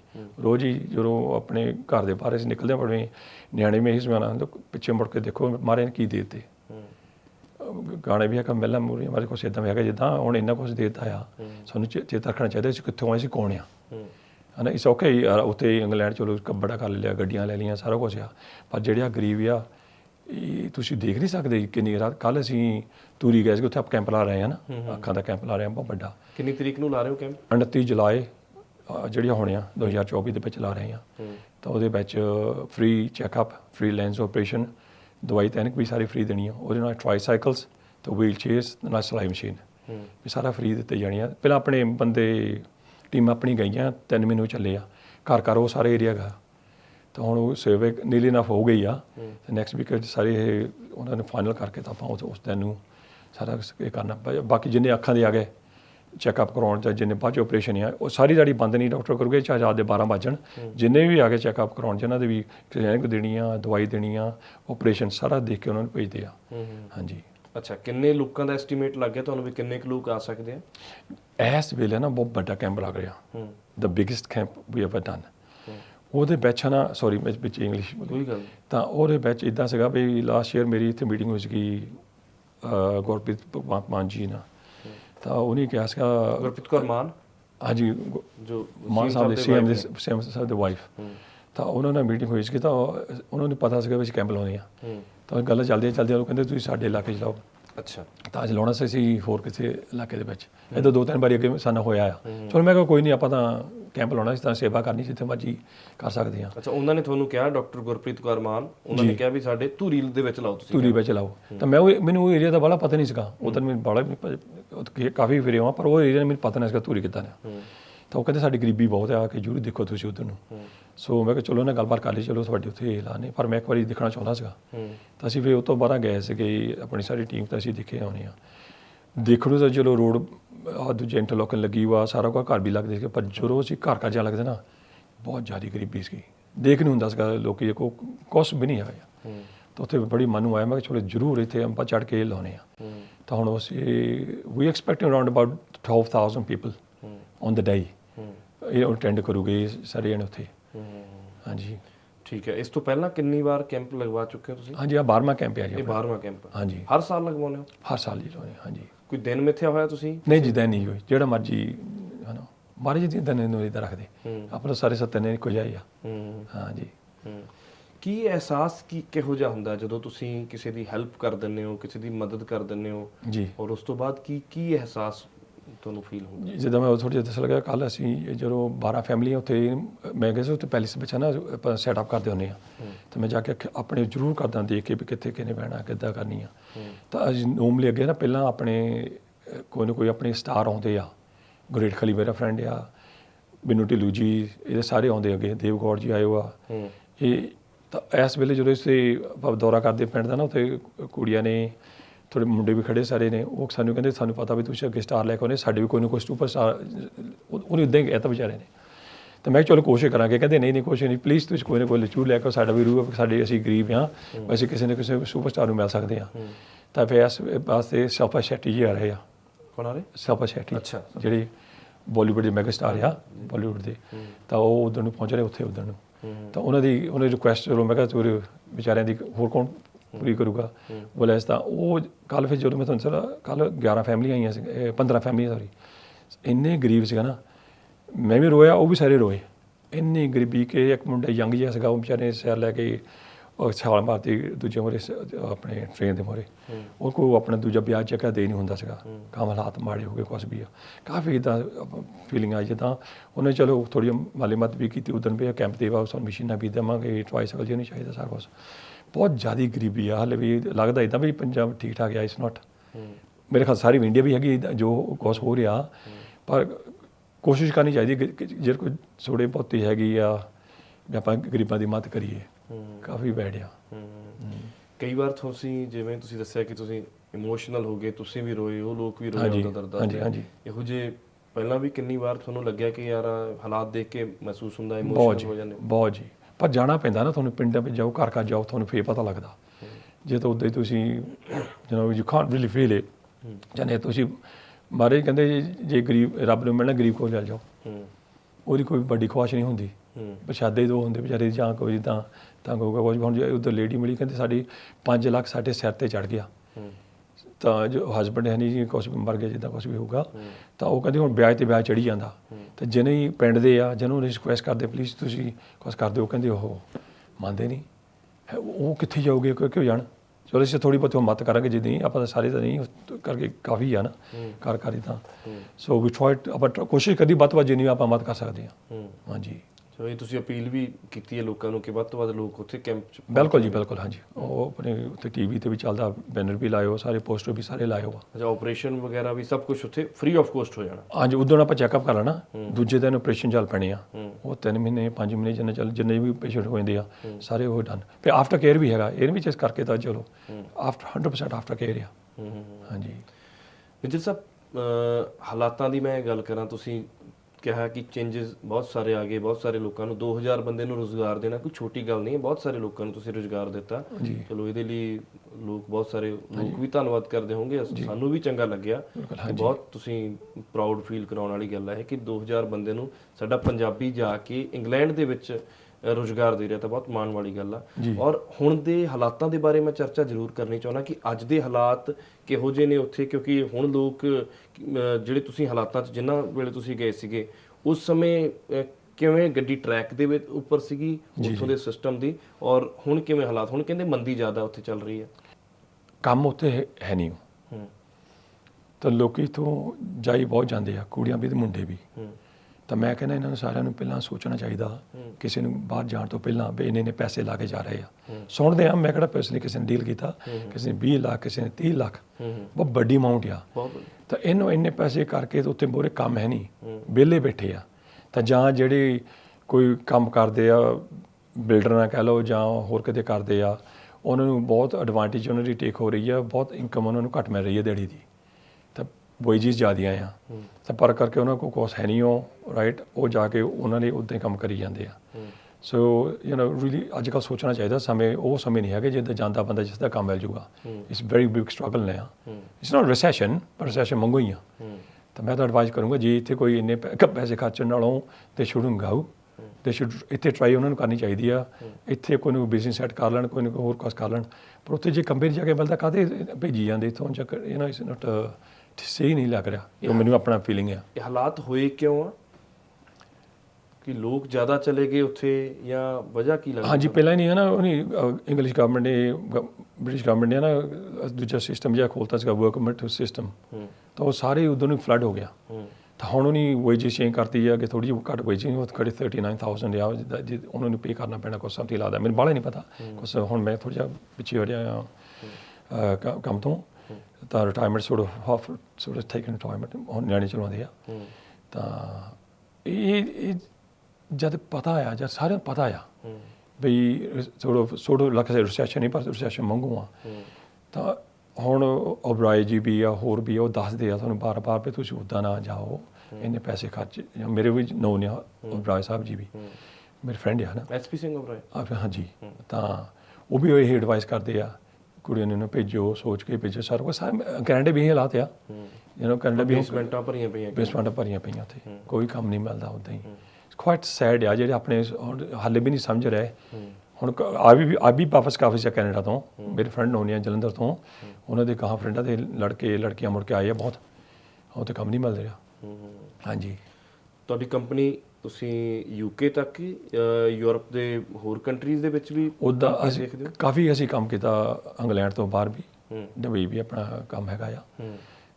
ਰੋਜ਼ ਹੀ ਜਦੋਂ ਆਪਣੇ ਘਰ ਦੇ ਬਾਹਰ ਅਸੀਂ ਨਿਕਲਦੇ ਪੜਵੇਂ ਨਿਆਣੇ ਮੇ ਹੀ ਸਮਾਨਾ ਪਿੱਛੇ ਮੁੜ ਕੇ ਦੇਖੋ ਮਾਰੇ ਨੇ ਕੀ ਦੇ ਦਿੱਤੇ। ਗਾਣੇ ਵੀ ਆ ਕਿ ਮਹਿਲਾ ਮੂਰੀ ਹਮਾਰੇ ਕੋਲ ਇਦਾਂ ਹੈਗਾ ਜਿੱਦਾਂ ਹੁਣ ਇੰਨਾ ਕੁਝ ਦੇਤਾ ਆ ਸਾਨੂੰ ਚੇਤਾ ਰੱਖਣਾ ਚਾਹੀਦਾ ਸੀ ਕਿੱਥੋਂ ਆਏ ਸੀ ਕੌਣ ਆ। ਹੂੰ। ਹਨਾ ਇਸ ਓਕੇ ਉੱਥੇ ਇੰਗਲੈਂਡ ਚਲੋ ਕੱਬੜਾ ਕਰ ਲਿਆ ਗੱਡੀਆਂ ਲੈ ਲਈਆਂ ਸਾਰਾ ਕੁਝ ਆ। ਪਰ ਜਿਹੜੇ ਆ ਗਰੀਬ ਆ ਇਹ ਤੁਸੀਂ ਦੇਖ ਨਹੀਂ ਸਕਦੇ ਕਿੰਨੀ ਰਾਤ ਕੱਲ ਅਸੀਂ ਤੂਰੀ ਗਏ ਸੀ ਉੱਥੇ ਆਪ ਕੈਂਪ ਲਾ ਰਹੇ ਆ ਨਾ ਅੱਖਾਂ ਦਾ ਕੈਂਪ ਲਾ ਰਹੇ ਆ ਬਹੁਤ ਵੱਡਾ। ਕਿੰਨੀ ਤਰੀਕ ਨੂੰ ਲਾ ਰਹੇ ਹੋ ਕੈਂਪ? 29 ਜੁਲਾਈ ਜਿਹੜੀਆਂ ਹੋਣੀਆਂ 2024 ਦੇ ਵਿੱਚ ਲਾ ਰਹੇ ਆ। ਹੂੰ। ਤਾਂ ਉਹਦੇ ਵਿੱਚ free checkup free lens operation ਦਵਾਈ ਤੈਨਕ ਵੀ ਸਾਰੀ ਫ੍ਰੀ ਦੇਣੀ ਆ। ਉਹਦੇ ਨਾਲ ਟ੍ਰਾਈਸਾਈਕਲਸ ਤੇ ਵੀਲ ਚੇਅਰਸ ਨਾਲ ਸਿਲਾਈ ਮਸ਼ੀਨ। ਇਹ ਸਾਰਾ ਫ੍ਰੀ ਦਿੱਤੇ ਜਾਣੀਆਂ ਪਹਿਲਾਂ ਆਪਣੇ ਬੰਦੇ ਟੀਮ ਆਪਣੀ ਗਈਆਂ ਤਿੰਨ ਮਹੀਨੇ ਚੱਲੇ ਆ। ਘਰ ਘਰ ਉਹ ਸਾਰੇ ਏਰੀਆ ਗਾ। ਤਾਂ ਹੁਣ ਉਹ ਸਰਵੇ ਨੀਲੀ ਨਾਫ ਹੋ ਗਈ ਆ। ਤੇ ਨੈਕਸਟ ਵੀਕ ਸਾਰੇ ਇਹ ਉਹਨਾਂ ਨੇ ਫਾਈਨਲ ਕਰਕੇ ਤਾਂ ਆਪਾਂ ਉਸ- ਦਿਨ ਨੂੰ ਸਾਰਾ ਇਹ ਕਰਨਾ। ਬਾਕੀ ਜਿੰਨੇ ਅੱਖਾਂ ਦੇ ਆ ਗਏ ਚੈੱਕਅਪ ਕਰਾਉਣ ਜਾਂ ਜਿੰਨੇ ਬਾਅਦ ਆਪਰੇਸ਼ਨ ਆ ਉਹ ਸਾਰੀ ਦਿਹਾੜੀ ਬੰਦ ਨਹੀਂ ਡਾਕਟਰ ਕਰੂਗੇ ਚਾਹੇ ਰਾਤ ਦੇ 12 ਵੱਜਣ ਜਿੰਨੇ ਵੀ ਆ ਗਏ ਚੈੱਕਅਪ ਕਰਾਉਣ ਜਿਨ੍ਹਾਂ ਦੇ ਵੀ ਕਲੀਨਿਕ ਦੇਣੀ ਆ ਦਵਾਈ ਦੇਣੀ ਆ ਆਪਰੇਸ਼ਨ ਸਾਰਾ ਦੇਖ ਕੇ ਉਹਨਾਂ ਨੂੰ ਭੇਜਦੇ ਆ। ਹਾਂਜੀ। ਅੱਛਾ ਕਿੰਨੇ ਲੋਕਾਂ ਦਾ ਐਸਟੀਮੇਟ ਲੱਗ ਗਿਆ ਤੁਹਾਨੂੰ ਵੀ ਕਿੰਨੇ ਕੁ ਲੋਕ ਆ ਸਕਦੇ ਆ? ਇਸ ਵੇਲੇ ਨਾ ਬਹੁਤ ਵੱਡਾ ਕੈਂਪ ਲੱਗ ਰਿਹਾ। ਹੂੰ। The biggest camp we ever done ਉਹਦੇ ਵਿੱਚ ਨਾ ਸੌਰੀ ਮੈਂ ਵਿੱਚ ਇੰਗਲਿਸ਼ ਕੋਈ ਗੱਲ ਤਾਂ ਉਹਦੇ ਵਿੱਚ ਇਦਾਂ ਸੀਗਾ ਵੀ ਲਾਸਟ ਈਅਰ ਮੇਰੀ ਇੱਥੇ ਮੀਟਿੰਗ ਹੋਈ ਸੀਗੀ ਗੁਰਪ੍ਰੀਤ ਮਾਨ ਜੀ ਨਾਲ। ਤਾਂ ਉਹਨੇ ਕਿਹਾ ਸੀਗਾ। ਗੁਰਪ੍ਰੀਤ ਕੌਰ ਮਾਨ? ਹਾਂਜੀ ਜੋ ਮਾਨ ਸਾਹਿਬ ਦੇ ਸੀਐਮ ਦੇ। ਸੀਐਮ ਸਾਹਿਬ ਦੇ ਵਾਈਫ ਤਾਂ ਉਹਨਾਂ ਨਾਲ ਮੀਟਿੰਗ ਹੋਈ ਸੀ ਤਾਂ ਉਹ- ਉਹਨਾਂ ਨੂੰ ਪਤਾ ਸੀਗਾ ਵੀ ਅਸੀਂ ਕੈਂਪ ਲਾਉਣੇ ਆ ਤਾਂ ਗੱਲ ਚੱਲਦੀ ਚੱਲਦੀ ਉਹ ਕਹਿੰਦੇ ਤੁਸੀਂ ਸਾਡੇ ਇਲਾਕੇ 'ਚ ਲਾਓ। ਅੱਛਾ। ਤਾਂ ਅੱਜ ਲਾਉਣਾ ਸੀ ਅਸੀਂ ਹੋਰ ਕਿਸੇ ਇਲਾਕੇ ਦੇ ਵਿੱਚ। ਇਹਦਾ ਦੋ ਤਿੰਨ ਵਾਰੀ ਅੱਗੇ ਸਾਨੂੰ ਹੋਇਆ ਆ। ਚਲੋ ਮੈਂ ਕਿਹਾ ਕੋਈ ਨਹੀਂ ਆਪਾਂ ਤਾਂ ਕੈਂਪ ਲਾਉਣਾ ਸੀ ਤਾਂ ਸੇਵਾ ਕਰਨੀ ਜਿੱਥੇ ਮਰਜ਼ੀ ਕਰ ਸਕਦੇ ਆ ਅੱਛਾ ਉਹਨਾਂ ਨੇ ਤੁਹਾਨੂੰ ਕਿਹਾ ਡਾਕਟਰ ਗੁਰਪ੍ਰੀਤ ਕੌਰ ਮਾਨ ਉਹਨਾਂ ਨੇ ਕਿਹਾ ਵੀ ਸਾਡੇ ਧੂਰੀ ਦੇ ਵਿੱਚ ਲਾਓ ਤੁਸੀਂ ਧੂਰੀ ਵਿੱਚ ਲਾਓ। ਤਾਂ ਮੈਂ ਉਹ ਮੈਨੂੰ ਉਹ ਏਰੀਆ ਦਾ ਬੜਾ ਪਤਾ ਨਹੀਂ ਸੀਗਾ। ਉਦੋਂ ਮੈਨੂੰ ਬੜਾ ਕਾਫੀ ਫਿਰੇ ਹਾਂ ਪਰ ਉਹ ਏਰੀਆ ਮੈਨੂੰ ਪਤਾ ਨਹੀਂ ਸੀਗਾ ਧੂਰੀ ਕਿੱਦਾਂ ਹੈ। ਤਾਂ ਉਹ ਕਹਿੰਦੇ ਸਾਡੀ ਗਰੀਬੀ ਬਹੁਤ ਆ ਕਿ ਜਰੂਰ ਦੇਖੋ ਤੁਸੀਂ ਉਧਰ ਨੂੰ। ਸੋ ਮੈਂ ਕਿਹਾ ਚਲੋ ਨਾ ਗੱਲਬਾਤ ਕਰ ਲਈ ਚਲੋ ਤੁਹਾਡੇ ਉੱਥੇ ਲਾਣੇ ਪਰ ਮੈਂ ਇੱਕ ਵਾਰੀ ਦੇਖਣਾ ਚਾਹੁੰਦਾ ਸੀਗਾ। ਤਾਂ ਅਸੀਂ ਫਿਰ ਉਹ ਤੋਂ ਬਾਅਦ ਗਏ ਸੀਗੇ ਆਪਣੀ ਸਾਰੀ ਟੀਮ ਤਾਂ ਅਸੀਂ ਦੇਖੇ ਆਉਣੇ ਆ। ਦੇਖਣ ਨੂੰ ਤਾਂ ਚਲੋ ਰੋਡ ਆ ਦੂਜੇ ਇੰਟਰਲੋਕਨ ਲੱਗੀ ਵਾ ਸਾਰਾ ਕੁਝ ਘਰ ਵੀ ਲੱਗਦੇ ਸੀ ਪਰ ਜਦੋਂ ਅਸੀਂ ਘਰ ਘਰ ਜਾ ਲੱਗਦੇ ਨਾ ਬਹੁਤ ਜ਼ਿਆਦਾ ਗਰੀਬੀ ਸੀ ਦੇਖ ਨਹੀਂ ਹੁੰਦਾ ਸੀਗਾ ਲੋਕੀ ਕੋ ਕੁਛ ਵੀ ਨਹੀਂ ਹੂੰ। ਤਾਂ ਉੱਥੇ ਬੜੀ ਮਨ ਨੂੰ ਆਇਆ ਮੈਂ ਕਿਹਾ ਚਲੋ ਜਰੂਰ ਇੱਥੇ ਆਪਾਂ ਚੜ ਕੇ ਲਾਉਣੇ ਆ ਤਾਂ ਹੁਣ ਅਸੀਂ ਵੀ expecting around about 12000 people on the day ਇਹ ਅਟੈਂਡ ਕਰੂਗੇ ਸਾਰੇ ਜਣੇ ਉੱਥੇ। ਹਾਂਜੀ। ਠੀਕ ਹੈ ਇਸ ਤੋਂ ਪਹਿਲਾਂ ਕਿੰਨੀ ਵਾਰ ਕੈਂਪ ਲਗਵਾ ਚੁੱਕੇ ਹੋ ਤੁਸੀਂ? ਹਾਂਜੀ ਆ 12ਵਾਂ ਕੈਂਪ ਹੈ ਜੀ ਇਹ ਆਪਣਾ। 12ਵਾਂ ਕੈਂਪ ਹਾਂਜੀ। ਹਰ ਸਾਲ ਲਗਵਾਉਂਦੇ ਹੋ? ਹਰ ਸਾਲ ਜੀ ਲਾਉਣੇ ਹਾਂਜੀ। ਕੋਈ ਦਿਨ ਮਿੱਥਿਆ ਹੋਇਆ ਤੁਸੀਂ? ਨਹੀਂ ਜਿੱਦਾਂ ਨਹੀਂ ਹੋਈ ਜਿਹੜਾ ਮਰਜ਼ੀ ਹਨਾ। ਮਾਰੇ ਜੀ ਦਿਨ ਨੂੰ ਇਦਾਂ ਰੱਖਦੇ। ਆਪਣਾ ਸਾਰੇ ਸੱਤੇ ਨੇ ਇੱਕੋ ਜਿਹਾ ਹੀ। ਆ ਹੂੰ ਹਾਂਜੀ ਹੂੰ। ਕੀ ਅਹਿਸਾਸ ਕੀ ਕਿਹੋ ਜਿਹਾ ਹੁੰਦਾ ਜਦੋਂ ਤੁਸੀਂ ਕਿਸੇ ਦੀ ਹੈਲਪ ਕਰ ਦਿੰਦੇ ਹੋ ਕਿਸੇ ਦੀ ਮਦਦ ਕਰ ਦਿੰਦੇ ਹੋ? ਜੀ। ਔਰ ਉਸ ਤੋਂ ਬਾਅਦ ਕੀ ਕੀ ਅਹਿਸਾਸ ਤੁਹਾਨੂੰ ਫੀਲ ਹੁੰਦਾ? ਜਿੱਦਾਂ ਮੈਂ ਥੋੜੀ ਜਿਹੀ ਦੱਸ ਲੱਗਾ ਕੱਲ ਅਸੀਂ ਜਦੋਂ 12 ਫੈਮਲੀਆਂ ਉੱਥੇ ਮੈਂ ਗਿਆ ਸੀ ਉੱਥੇ ਪੈਲਸ ਵਿੱਚ ਨਾ ਆਪਾਂ ਸੈਟਅਪ ਕਰਦੇ ਹੁੰਦੇ ਆ ਤੇ ਮੈਂ ਜਾ ਕੇ ਆਪਣੇ ਜ਼ਰੂਰ ਕਰਦਾ ਦੇਖ ਕੇ ਵੀ ਕਿੱਥੇ ਕਿਨੇ ਬਹਿਣਾ ਕਿੱਦਾਂ ਕਰਨੀ ਆ। ਤਾਂ ਅਸੀਂ ਨੋਮਲੀ ਅੱਗੇ ਨਾ ਪਹਿਲਾਂ ਆਪਣੇ ਕੋਈ ਨਾ ਕੋਈ ਆਪਣੇ ਸਟਾਰ ਆਉਂਦੇ ਆ। ਗ੍ਰੇਟ ਖਲੀ ਮੇਰਾ ਫਰੈਂਡ ਆ ਬਿਨੂ ਢਿੱਲੂ ਜੀ ਇਹਦੇ ਸਾਰੇ ਆਉਂਦੇ ਅੱਗੇ ਦੇਵ ਗੌੜ ਜੀ ਆਏ ਹੋ ਆ। ਹੂੰ। ਇਹ ਤਾਂ ਇਸ ਵੇਲੇ ਜਦੋਂ ਇਸੇ ਦੌਰਾ ਕਰਦੇ ਪਿੰਡ ਦਾ ਨਾ ਉੱਥੇ ਕੁੜੀਆਂ ਨੇ ਥੋੜੇ ਮੁੰਡੇ ਵੀ ਖੜੇ ਸਾਰੇ ਨੇ ਉਹ ਸਾਨੂੰ ਕਹਿੰਦੇ ਸਾਨੂੰ ਪਤਾ ਵੀ ਤੁਸੀਂ ਅੱਗੇ ਸਟਾਰ ਲੈ ਕੇ ਆਉਣੇ ਸਾਡੇ ਵੀ ਕੋਈ ਨਾ ਕੋਈ ਸੁਪਰ ਸਟਾਰ ਉਹਨੇ ਉਦਾਂ ਹੀ ਕਹਿਤਾ ਵਿਚਾਰੇ ਨੇ। ਤਾਂ ਮੈਂ ਚਲੋ ਕੋਸ਼ਿਸ਼ ਕਰਾਂਗੇ ਕਹਿੰਦੇ ਨਹੀਂ ਨਹੀਂ ਕੋਸ਼ਿਸ਼ ਨਹੀਂ ਪਲੀਜ਼ ਤੁਸੀਂ ਕੋਈ ਨਾ ਕੋਈ ਲਚੂ ਲੈ ਕੇ ਆਓ, ਸਾਡਾ ਵੀ ਰੂਹ ਸਾਡੇ ਅਸੀਂ ਗਰੀਬ ਹਾਂ ਅਸੀਂ ਕਿਸੇ ਨਾ ਕਿਸੇ ਸੁਪਰ ਸਟਾਰ ਨੂੰ ਮਿਲ ਸਕਦੇ ਹਾਂ। ਤਾਂ ਫਿਰ ਇਸ ਵਾਸਤੇ ਸ਼ਲਪਾ ਸ਼ੈਟੀ ਜੀ ਆ ਰਹੇ ਆ। ਕੌਣ ਆ ਰਹੇ? ਸ਼ੈਟੀ ਅੱਛਾ। ਜਿਹੜੇ ਬਾਲੀਵੁੱਡ ਦੇ ਮੈਗਾ ਸਟਾਰ ਆ ਬਾਲੀਵੁੱਡ ਦੇ। ਤਾਂ ਉਹ ਉਧਰ ਨੂੰ ਪਹੁੰਚ ਰਹੇ ਉੱਥੇ ਉਧਰ ਨੂੰ। ਤਾਂ ਉਹਨਾਂ ਦੀ ਉਹਨਾਂ ਦੀ ਰਿਕੁਐਸਟ ਚਲੋ ਮੈਂ ਕਿਹਾ ਤੂੰ ਵਿਚਾਰਿਆਂ ਦੀ ਹੋਰ ਕੌਣ ਪੂਰੀ ਕਰੂਗਾ। ਬੋਲੇ ਤਾਂ ਉਹ ਕੱਲ ਫਿਰ ਜਦੋਂ ਮੈਂ ਤੁਹਾਨੂੰ ਸਰ ਕੱਲ 11 ਫੈਮਲੀਆਂ ਆਈਆਂ ਸੀ, ਇਹ 15 ਫੈਮਲੀਆਂ ਸੌਰੀ ਇੰਨੇ ਗਰੀਬ ਸੀਗਾ ਨਾ, ਮੈਂ ਵੀ ਰੋਇਆ, ਉਹ ਵੀ ਸਾਰੇ ਰੋਏ। ਇੰਨੀ ਗਰੀਬੀ ਕਿ ਇੱਕ ਮੁੰਡਾ ਯੰਗ ਜਿਹਾ ਸੀਗਾ, ਉਹ ਵਿਚਾਰੇ ਸਿਰ ਲੈ ਕੇ ਉਹ ਛਾਲ ਮਾਰਦੀ ਦੂਜੇ ਮੋਰੇ ਆਪਣੇ ਟ੍ਰੇਨ ਦੇ ਮੋਰੇ ਉਹ ਕੋ ਆਪਣਾ ਦੂਜਾ ਵਿਆਹ ਜਗ੍ਹਾ ਦੇ ਨਹੀਂ ਹੁੰਦਾ ਸੀਗਾ। ਕੰਮ ਹਾਲਾਤ ਮਾੜੇ ਹੋ ਗਏ, ਕੁਛ ਵੀ ਆ। ਕਾਫੀ ਇਦਾਂ ਫੀਲਿੰਗ ਆਈ ਜਿੱਦਾਂ ਉਹਨੇ ਚਲੋ ਥੋੜੀ ਮਾਲੀ ਮਤ ਵੀ ਕੀਤੀ, ਉਦੋਂ ਵੀ ਕੈਂਪ ਦੇ ਵਾ ਸਾਨੂੰ ਮਸ਼ੀਨਾਂ ਵੀ ਦੇਵਾਂਗੇ ਟ੍ਰਾਈਸਾਈਕਲ ਜੇ ਨਹੀਂ ਚਾਹੀਦਾ, ਸਾਰਾ ਕੁਛ। ਬਹੁਤ ਜ਼ਿਆਦਾ ਗਰੀਬੀ ਆ ਹਾਲੇ ਵੀ ਲੱਗਦਾ ਇਦਾਂ ਵੀ ਪੰਜਾਬ ਠੀਕ ਠਾਕ ਆ ਇਸ ਨਾਟ ਮੇਰੇ ਖਿਆਲ ਸਾਰੀ ਇੰਡੀਆ ਵੀ ਹੈਗੀ ਜੋ ਕੁਛ ਹੋ ਰਿਹਾ। ਪਰ ਕੋਸ਼ਿਸ਼ ਕਰਨੀ ਚਾਹੀਦੀ ਜੇ ਕੋਈ ਥੋੜੇ ਬਹੁਤੀ ਹੈਗੀ ਆ ਵੀ ਆਪਾਂ ਗਰੀਬਾਂ ਦੀ ਮਦਦ ਕਰੀਏ। ਕਾਫੀ ਬੈਡ ਆ। ਕਈ ਵਾਰ ਤੁਸੀਂ ਜਿਵੇਂ ਤੁਸੀਂ ਦੱਸਿਆ ਕਿ ਤੁਸੀਂ ਇਮੋਸ਼ਨਲ ਹੋ ਗਏ ਤੁਸੀਂ ਵੀ ਰੋਏ ਉਹ ਲੋਕ ਵੀ ਰੋਏ ਉਹਦਾ ਦਰਦ ਹਾਂਜੀ, ਹਾਂਜੀ। ਇਹੋ ਜੇ ਪਹਿਲਾਂ ਵੀ ਕਿੰਨੀ ਵਾਰ ਤੁਹਾਨੂੰ ਲੱਗਿਆ ਕਿ ਯਾਰ ਹਾਲਾਤ ਦੇਖ ਕੇ ਮਹਿਸੂਸ ਹੁੰਦਾ ਇਮੋਸ਼ਨਲ ਹੋ ਜਾਂਦੇ? ਬਹੁਤ ਜੀ। ਪਰ ਜਾਣਾ ਪੈਂਦਾ ਨਾ ਤੁਹਾਨੂੰ ਪਿੰਡਾਂ ਵਿੱਚ ਜਾਓ, ਘਰ ਘਰ ਜਾਓ, ਤੁਹਾਨੂੰ ਫੇਰ ਪਤਾ ਲੱਗਦਾ। ਜੇ ਤਾਂ ਉਦਾਂ ਹੀ ਤੁਸੀਂ you know you can't really feel it ਜਨੇ ਤੁਸੀਂ ਮਾਰੇ ਕਹਿੰਦੇ ਜੇ ਗਰੀਬ, ਰੱਬ ਨੂੰ ਮਿਲਣਾ, ਗਰੀਬ ਕੋਲ ਚੱਲ ਜਾਓ। ਉਹਦੀ ਕੋਈ ਵੱਡੀ ਖੁਆਇਸ਼ ਨਹੀਂ ਹੁੰਦੀ। ਹੂੰ ਪ੍ਰਸ਼ਾਦੇ ਦੋ ਹੁੰਦੇ ਵਿਚਾਰੇ ਜਾਂ ਕੋਈ ਤਾਂ ਤਾਂ ਹੋਊਗਾ ਕੁਝ ਹੁਣ ਜੇ ਉਧਰ ਲੇਡੀ ਮਿਲੀ, ਕਹਿੰਦੇ ਸਾਡੀ 5 ਲੱਖ ਸਾਡੇ ਸਿਰ ਤੇ ਚੜ ਗਿਆ। ਤਾਂ ਜੋ ਹਸਬੰਡ ਹੈ ਨਹੀਂ ਜੀ ਵੀ ਮਰ ਗਿਆ ਜਿੱਦਾਂ ਕੁਛ ਵੀ ਹੋਊਗਾ ਤਾਂ ਉਹ ਕਹਿੰਦੇ ਹੁਣ ਵਿਆਜ ਤੇ ਵਿਆਜ ਚੜੀ ਜਾਂਦਾ। ਤੇ ਜਿਹਨੇ ਹੀ ਪਿੰਡ ਦੇ ਆ ਜਿਹਨੂੰ ਰਿਕੁਐਸਟ ਕਰਦੇ ਪਲੀਜ਼ ਤੁਸੀਂ ਕੁਛ ਕਰ ਦਿਓ ਕਹਿੰਦੇ ਉਹ ਮੰਨਦੇ ਨਹੀਂ ਉਹ ਕਿੱਥੇ ਜਾਓਗੇ ਕਿਉਂ ਜਾਣ? ਚਲੋ ਅਸੀਂ ਥੋੜੀ ਬਹੁਤ ਮਤ ਕਰਾਂਗੇ ਜੇ ਨਹੀਂ ਆਪਾਂ ਤਾਂ ਸਾਰੇ ਤਾਂ ਨਹੀਂ ਕਰਕੇ ਕਾਫੀ ਆ ਨਾ ਕਰ ਕਰੀ ਤਾਂ। ਸੋ ਵੀ ਟ੍ਰਾਈ ਆਪਾਂ ਕੋਸ਼ਿਸ਼ ਕਰੀ ਵੱਧ ਜਿੰਨੀ ਆਪਾਂ ਮਤ ਕਰ ਸਕਦੇ ਹੂੰ। ਹਾਂਜੀ। ਸੋ ਇਹ ਤੁਸੀਂ ਅਪੀਲ ਵੀ ਕੀਤੀ ਹੈ ਲੋਕਾਂ ਨੂੰ ਕਿ ਵੱਧ ਤੋਂ ਵੱਧ ਲੋਕ ਉੱਥੇ ਕੈਂਪ ਚ ਬਿਲਕੁਲ ਜੀ ਬਿਲਕੁਲ ਹਾਂਜੀ। ਉਹ ਆਪਣੇ ਉੱਤੇ ਟੀਵੀ ਤੇ ਵੀ ਚੱਲਦਾ ਬੈਨਰ ਵੀ ਲਾਇਓ ਸਾਰੇ ਪੋਸਟਰ ਵੀ ਸਾਰੇ ਲਾਇਓ ਆ। ਅੱਛਾ ਆਪਰੇਸ਼ਨ ਵਗੈਰਾ ਵੀ ਸਭ ਕੁਝ ਉੱਥੇ ਫ੍ਰੀ ਆਫ ਕੋਸਟ ਹੋ ਜਾਣਾ। ਹਾਂਜੀ ਉਦੋਂ ਆਪਾਂ ਚੈੱਕਅਪ ਕਰ ਲੈਣਾ ਦੂਜੇ ਦਿਨ ਆਪਰੇਸ਼ਨ ਚੱਲ ਪੈਣੇ ਆ। ਉਹ 3 ਮਹੀਨੇ 5 ਮਹੀਨੇ ਜਿੰਨੇ ਚੱਲ ਜਿੰਨੇ ਵੀ ਪੇਸ਼ੈਂਟ ਹੋ ਜਾਂਦੇ ਆ ਸਾਰੇ ਉਹ ਡਨ ਫਿਰ ਆਫਟਰ ਕੇਅਰ ਵੀ ਹੈਗਾ ਇਹ ਵੀ ਚੈੱਕ ਕਰਕੇ ਤਾਂ ਚਲੋ। ਆਫਟਰ 100% ਆਫਟਰ ਕੇਅਰ ਆ। ਹਾਂਜੀ। ਵਿਜੇ ਸਾਹਿਬ ਹਾਲਾਤਾਂ ਦੀ ਮੈਂ ਗੱਲ ਕਰਾਂ ਤੁਸੀਂ ਕਿਹਾ ਕਿ ਚੇਂजेस ਬਹੁਤ ਸਾਰੇ ਆ ਗਏ ਬਹੁਤ ਸਾਰੇ ਲੋਕਾਂ ਨੂੰ 2000 ਬੰਦੇ ਨੂੰ ਰੋਜ਼ਗਾਰ ਦੇਣਾ ਕੋਈ ਛੋਟੀ ਗੱਲ ਨਹੀਂ ਹੈ ਬਹੁਤ ਸਾਰੇ ਲੋਕਾਂ ਨੂੰ ਤੁਸੀਂ ਰੋਜ਼ਗਾਰ ਦਿੱਤਾ। ਚਲੋ ਇਹਦੇ ਲਈ ਲੋਕ ਬਹੁਤ ਸਾਰੇ ਲੋਕ ਵੀ ਧੰਨਵਾਦ ਕਰਦੇ ਹੋਣਗੇ ਸਾਨੂੰ ਵੀ ਚੰਗਾ ਲੱਗਿਆ। ਬਹੁਤ ਤੁਸੀਂ ਪ੍ਰਾਊਡ ਫੀਲ ਕਰਾਉਣ ਵਾਲੀ ਗੱਲ ਹੈ ਕਿ 2000 ਬੰਦੇ ਨੂੰ ਸਾਡਾ ਪੰਜਾਬੀ ਜਾ ਕੇ ਇੰਗਲੈਂਡ ਦੇ ਵਿੱਚ ਰੁਜ਼ਗਾਰ ਦੇ ਰਿਹਾ ਤਾਂ ਬਹੁਤ ਮਾਣ ਵਾਲੀ ਗੱਲ ਆ। ਔਰ ਹੁਣ ਦੇ ਹਾਲਾਤਾਂ ਦੇ ਬਾਰੇ ਮੈਂ ਚਰਚਾ ਜ਼ਰੂਰ ਕਰਨੀ ਚਾਹੁੰਦਾ ਕਿ ਅੱਜ ਦੇ ਹਾਲਾਤ ਕਿਹੋ ਜਿਹੇ ਨੇ ਉੱਥੇ? ਕਿਉਂਕਿ ਹੁਣ ਲੋਕ ਜਿਹੜੇ ਤੁਸੀਂ ਹਾਲਾਤਾਂ 'ਚ ਜਿੰਨਾ ਵੇਲੇ ਤੁਸੀਂ ਗਏ ਸੀਗੇ ਉਸ ਸਮੇਂ ਕਿਵੇਂ ਗੱਡੀ ਟਰੈਕ ਦੇ ਵਿੱਚ ਉੱਪਰ ਸੀਗੀ ਉੱਥੋਂ ਦੇ ਸਿਸਟਮ ਦੀ? ਔਰ ਹੁਣ ਕਿਵੇਂ ਹਾਲਾਤ? ਹੁਣ ਕਹਿੰਦੇ ਮੰਦੀ ਜ਼ਿਆਦਾ ਉੱਥੇ ਚੱਲ ਰਹੀ ਹੈ ਕੰਮ ਉੱਥੇ ਹੈ- ਹੈ ਨਹੀਂ ਹੂੰ। ਤਾਂ ਲੋਕੀ ਤੋਂ ਜਾਈ ਬਹੁਤ ਜਾਂਦੇ ਆ ਕੁੜੀਆਂ ਵੀ ਤੇ ਮੁੰਡੇ ਵੀ। ਹੂੰ। ਤਾਂ ਮੈਂ ਕਹਿੰਦਾ ਇਹਨਾਂ ਨੂੰ ਸਾਰਿਆਂ ਨੂੰ ਪਹਿਲਾਂ ਸੋਚਣਾ ਚਾਹੀਦਾ ਕਿਸੇ ਨੂੰ ਬਾਹਰ ਜਾਣ ਤੋਂ ਪਹਿਲਾਂ ਵੀ ਇੰਨੇ ਨੇ ਪੈਸੇ ਲਾ ਕੇ ਜਾ ਰਹੇ ਆ। ਸੁਣਦੇ ਆ ਮੈਂ ਕਿਹੜਾ ਪਰਸਨਲੀ ਕਿਸੇ ਨੇ ਡੀਲ ਕੀਤਾ ਕਿਸੇ ਨੇ 20 ਲੱਖ ਕਿਸੇ ਨੇ 30 ਲੱਖ। ਬਹੁਤ ਵੱਡੀ ਅਮਾਉਂਟ ਆ। ਤਾਂ ਇਹਨੂੰ ਇੰਨੇ ਪੈਸੇ ਕਰਕੇ ਤੇ ਉੱਤੇ ਮੋਰੇ ਕੰਮ ਹੈ ਨਹੀਂ। ਵਿਹਲੇ ਬੈਠੇ ਆ। ਤਾਂ ਜਾਂ ਜਿਹੜੇ ਕੋਈ ਕੰਮ ਕਰਦੇ ਆ ਬਿਲਡਰ ਨਾਲ ਕਹਿ ਲਓ ਜਾਂ ਹੋਰ ਕਿਤੇ ਕਰਦੇ ਆ ਉਹਨਾਂ ਨੂੰ ਬਹੁਤ ਐਡਵਾਂਟੇਜ ਉਹਨਾਂ ਦੀ ਟੇਕ ਹੋ ਰਹੀ ਆ ਬਹੁਤ ਇਨਕਮ ਉਹਨਾਂ ਨੂੰ ਘੱਟ ਮਿਲ ਰਹੀ ਹੈ ਦਿਹਾੜੀ ਦੀ। ਤਾਂ ਵੇਜਿਸ ਜ਼ਿਆਦੀਆਂ ਆ ਤਾਂ ਪਰ ਕਰਕੇ ਉਹਨਾਂ ਕੋਲ ਕੁਛ ਹੈ ਨਹੀਂ ਉਹ ਰਾਈਟ ਉਹ ਜਾ ਕੇ ਉਹਨਾਂ ਲਈ ਉਦਾਂ ਹੀ ਕੰਮ ਕਰੀ ਜਾਂਦੇ ਆ ਸੋ ਯੂ نو ਰੀਲੀ ਅੱਜ ਕੱਲ੍ਹ ਸੋਚਣਾ ਚਾਹੀਦਾ ਸਮੇਂ ਉਹ ਸਮੇਂ ਨਹੀਂ ਹੈਗੇ ਜਿੱਦਾਂ ਜਾਂਦਾ ਬੰਦਾ ਜਿਸ ਦਾ ਕੰਮ ਮਿਲ ਜੂਗਾ ਇਟਸ ਵੈਰੀ ਬਿਗ ਸਟਰਗਲ ਨੇ ਆ ਇਟਸ ਨਾਟ ਰੈਸੈਸ਼ਨ ਪਰ ਰੈਸੈਸ਼ਨ ਮੰਗੋ ਹੀ ਆ ਹੂੰ ਤਾਂ ਮੈਂ ਤਾਂ ਐਡਵਾਈਸ ਕਰੂੰਗਾ ਜੇ ਇੱਥੇ ਕੋਈ ਇੰਨੇ ਪੈ- ਘੱਟ ਪੈਸੇ ਖਰਚਣ ਨਾਲੋਂ ਤੇ ਸ਼ੁਡਨਟ ਗਾਉ ਦੇ ਸ਼ੁਡ ਇੱਥੇ ਟਰਾਈ ਉਹਨਾਂ ਨੂੰ ਕਰਨੀ ਚਾਹੀਦੀ ਆ ਇੱਥੇ ਕੋਈ ਨੂੰ ਬਿਜ਼ਨਸ ਸੈਟ ਕਰ ਲੈਣ ਕੋਈ ਨਾ ਕੋਈ ਹੋਰ ਕੁਛ ਕਰ ਲੈਣ ਪਰ ਉੱਥੇ ਜੇ ਕੰਪਨੀ ਜਾ ਕੇ ਮਿਲਦਾ ਕਾਹਦੇ ਭੇਜੀ ਜਾਂਦੇ ਇਥੋਂ ਚੱਕ ਯੂ نو ਇਟਸ ਨਾਟ ਸਹੀ ਨਹੀਂ ਲੱਗ ਰਿਹਾ। ਇਹ ਮੈਨੂੰ ਆਪਣਾ ਫੀਲਿੰਗ ਆ। ਇਹ ਹਾਲਾਤ ਹੋਏ ਕਿਉਂ ਆ? ਕਿ ਲੋਕ ਜ਼ਿਆਦਾ ਚਲੇ ਗਏ ਉੱਥੇ ਜਾਂ ਵਜ੍ਹਾ ਕੀ ਲੱਗਦਾ ਹਾਂਜੀ ਪਹਿਲਾਂ ਹੀ ਨਹੀਂ ਹੈ ਨਾ ਉਹਨੇ ਇੰਗਲਿਸ਼ ਗਵਰਨਮੈਂਟ ਨੇ ਬ੍ਰਿਟਿਸ਼ ਗਵਰਨਮੈਂਟ ਨੇ ਨਾ ਦੂਜਾ ਸਿਸਟਮ ਜਿਹਾ ਖੋਲਤਾ ਸੀਗਾ ਵਰਕਮੈਂਟ ਸਿਸਟਮ ਹੂੰ। ਤਾਂ ਉਹ ਸਾਰੇ ਉਦੋਂ ਨੂੰ ਫਲੱਡ ਹੋ ਗਿਆ। ਹੂੰ। ਤਾਂ ਹੁਣ ਉਹਨੇ ਵੇਜਿਸ ਚੇਂਜ ਕਰਤੀ ਆ ਕਿ ਥੋੜੀ ਜਿਹੀ ਘੱਟ ਵੇਜਿਸ ਉਹ ਕਰੇ 39000 ਆ ਜਿੱਦਾਂ ਜੇ ਉਹਨਾਂ ਨੂੰ ਪੇ ਕਰਨਾ ਪੈਣਾ ਕੁਛ ਸਮਥਿੰਗ ਲੱਗਦਾ ਮੈਨੂੰ ਬਾਹਲਾ ਨਹੀਂ ਪਤਾ। ਕੁਛ ਹੁਣ ਮੈਂ ਥੋੜਾ ਜਿਹਾ ਪਿੱਛੇ ਹੋ ਰਿਹਾ ਆ ਕ- ਕੰਮ ਤੋਂ। ਤਾਂ retirement so half so taken retirement ਹੁਣ ਨਿਆਣੇ ਚਲਾਉਂਦੇ ਆ ਤਾਂ ਇਹ ਇਹ ਜਦ ਪਤਾ ਆ ਜਦ ਸਾਰਿਆਂ ਨੂੰ ਪਤਾ ਆ ਹੂੰ ਬਈ ਥੋੜਾ ਥੋੜਾ ਲੱਖ ਸੇ ਰਿਸੈਸ਼ਨ ਨਹੀਂ ਪਰ ਰਿਸੈਸ਼ਨ ਮੰਗੂ ਆ ਤਾਂ ਹੁਣ ਓਬਰਾਏ ਜੀ ਵੀ ਆ ਹੋਰ ਵੀ ਉਹ ਦੱਸਦੇ ਆ ਤੁਹਾਨੂੰ ਬਾਰ-ਬਾਰ ਵੀ ਤੁਸੀਂ ਉੱਦਾਂ ਨਾ ਜਾਓ ਇੰਨੇ ਪੈਸੇ ਖਰਚ ਮੇਰੇ ਵੀ ਨੋ ਨੇ ਓਬਰਾਏ ਸਾਹਿਬ ਜੀ ਵੀ ਮੇਰੇ ਫਰੈਂਡ ਆ ਨਾ ਐਸਪੀ ਸਿੰਘ ਉਬਰਾਏ ਆ ਹਾਂਜੀ ਤਾਂ ਉਹ ਵੀ ਇਹ ਐਡਵਾਈਸ ਕਰਦੇ ਆ ਕੁੜੀਆਂ ਨੂੰ ਨਾ ਭੇਜੋ ਸੋਚ ਕੇ ਭੇਜੋ ਸਾਰਾ ਕੁਛ ਸਾਰੇ ਕੈਨੇਡਾ ਵੀ ਇਹ ਹਾਲਾਤ ਆ। ਯੂ ਨੋ ਕੈਨੇਡਾ ਵੀ ਬੇਸਮੈਂਟਾਂ ਭਰੀਆਂ ਪਈਆਂ ਬੇਸਮੈਂਟਾਂ ਭਰੀਆਂ ਪਈਆਂ ਉੱਥੇ। ਕੋਈ ਕੰਮ ਨਹੀਂ ਮਿਲਦਾ ਉਦਾਂ ਹੀ। ਕੁਆਇਟ ਸੈਡ ਆ ਜਿਹੜੇ ਆਪਣੇ ਹਾਲੇ ਵੀ ਨਹੀਂ ਸਮਝ ਰਹੇ। ਹੁਣ ਆ ਵੀ ਆ ਵੀ ਵਾਪਸ ਕਾਫੀ ਸੇ ਕੈਨੇਡਾ ਤੋਂ। ਮੇਰੇ ਫਰੈਂਡ ਹੋਣੇ ਆ ਜਲੰਧਰ ਤੋਂ। ਉਹਨਾਂ ਦੇ ਕਹਾ ਫਰੈਂਡਾਂ ਦੇ ਲੜਕੇ ਲੜਕੀਆਂ ਮੁੜ ਕੇ ਆਏ ਆ ਬਹੁਤ। ਉਹ ਤੇ ਕੰਮ ਨਹੀਂ ਮਿਲ ਰਿਹਾ। ਹਾਂਜੀ। ਤੁਹਾਡੀ ਕੰਪਨੀ ਤੁਸੀਂ ਯੂਕੇ ਤੱਕ ਹੀ ਯੂਰਪ ਦੇ ਹੋਰ ਕੰਟਰੀਜ਼ ਦੇ ਵਿੱਚ ਵੀ ਉਹਦਾ ਕੰਮ ਅਸੀਂ ਕਾਫੀ ਅਸੀਂ ਕੰਮ ਕੀਤਾ ਇੰਗਲੈਂਡ ਤੋਂ ਬਾਹਰ ਵੀ ਦੁਬਈ ਵੀ ਆਪਣਾ ਕੰਮ ਹੈਗਾ ਆ।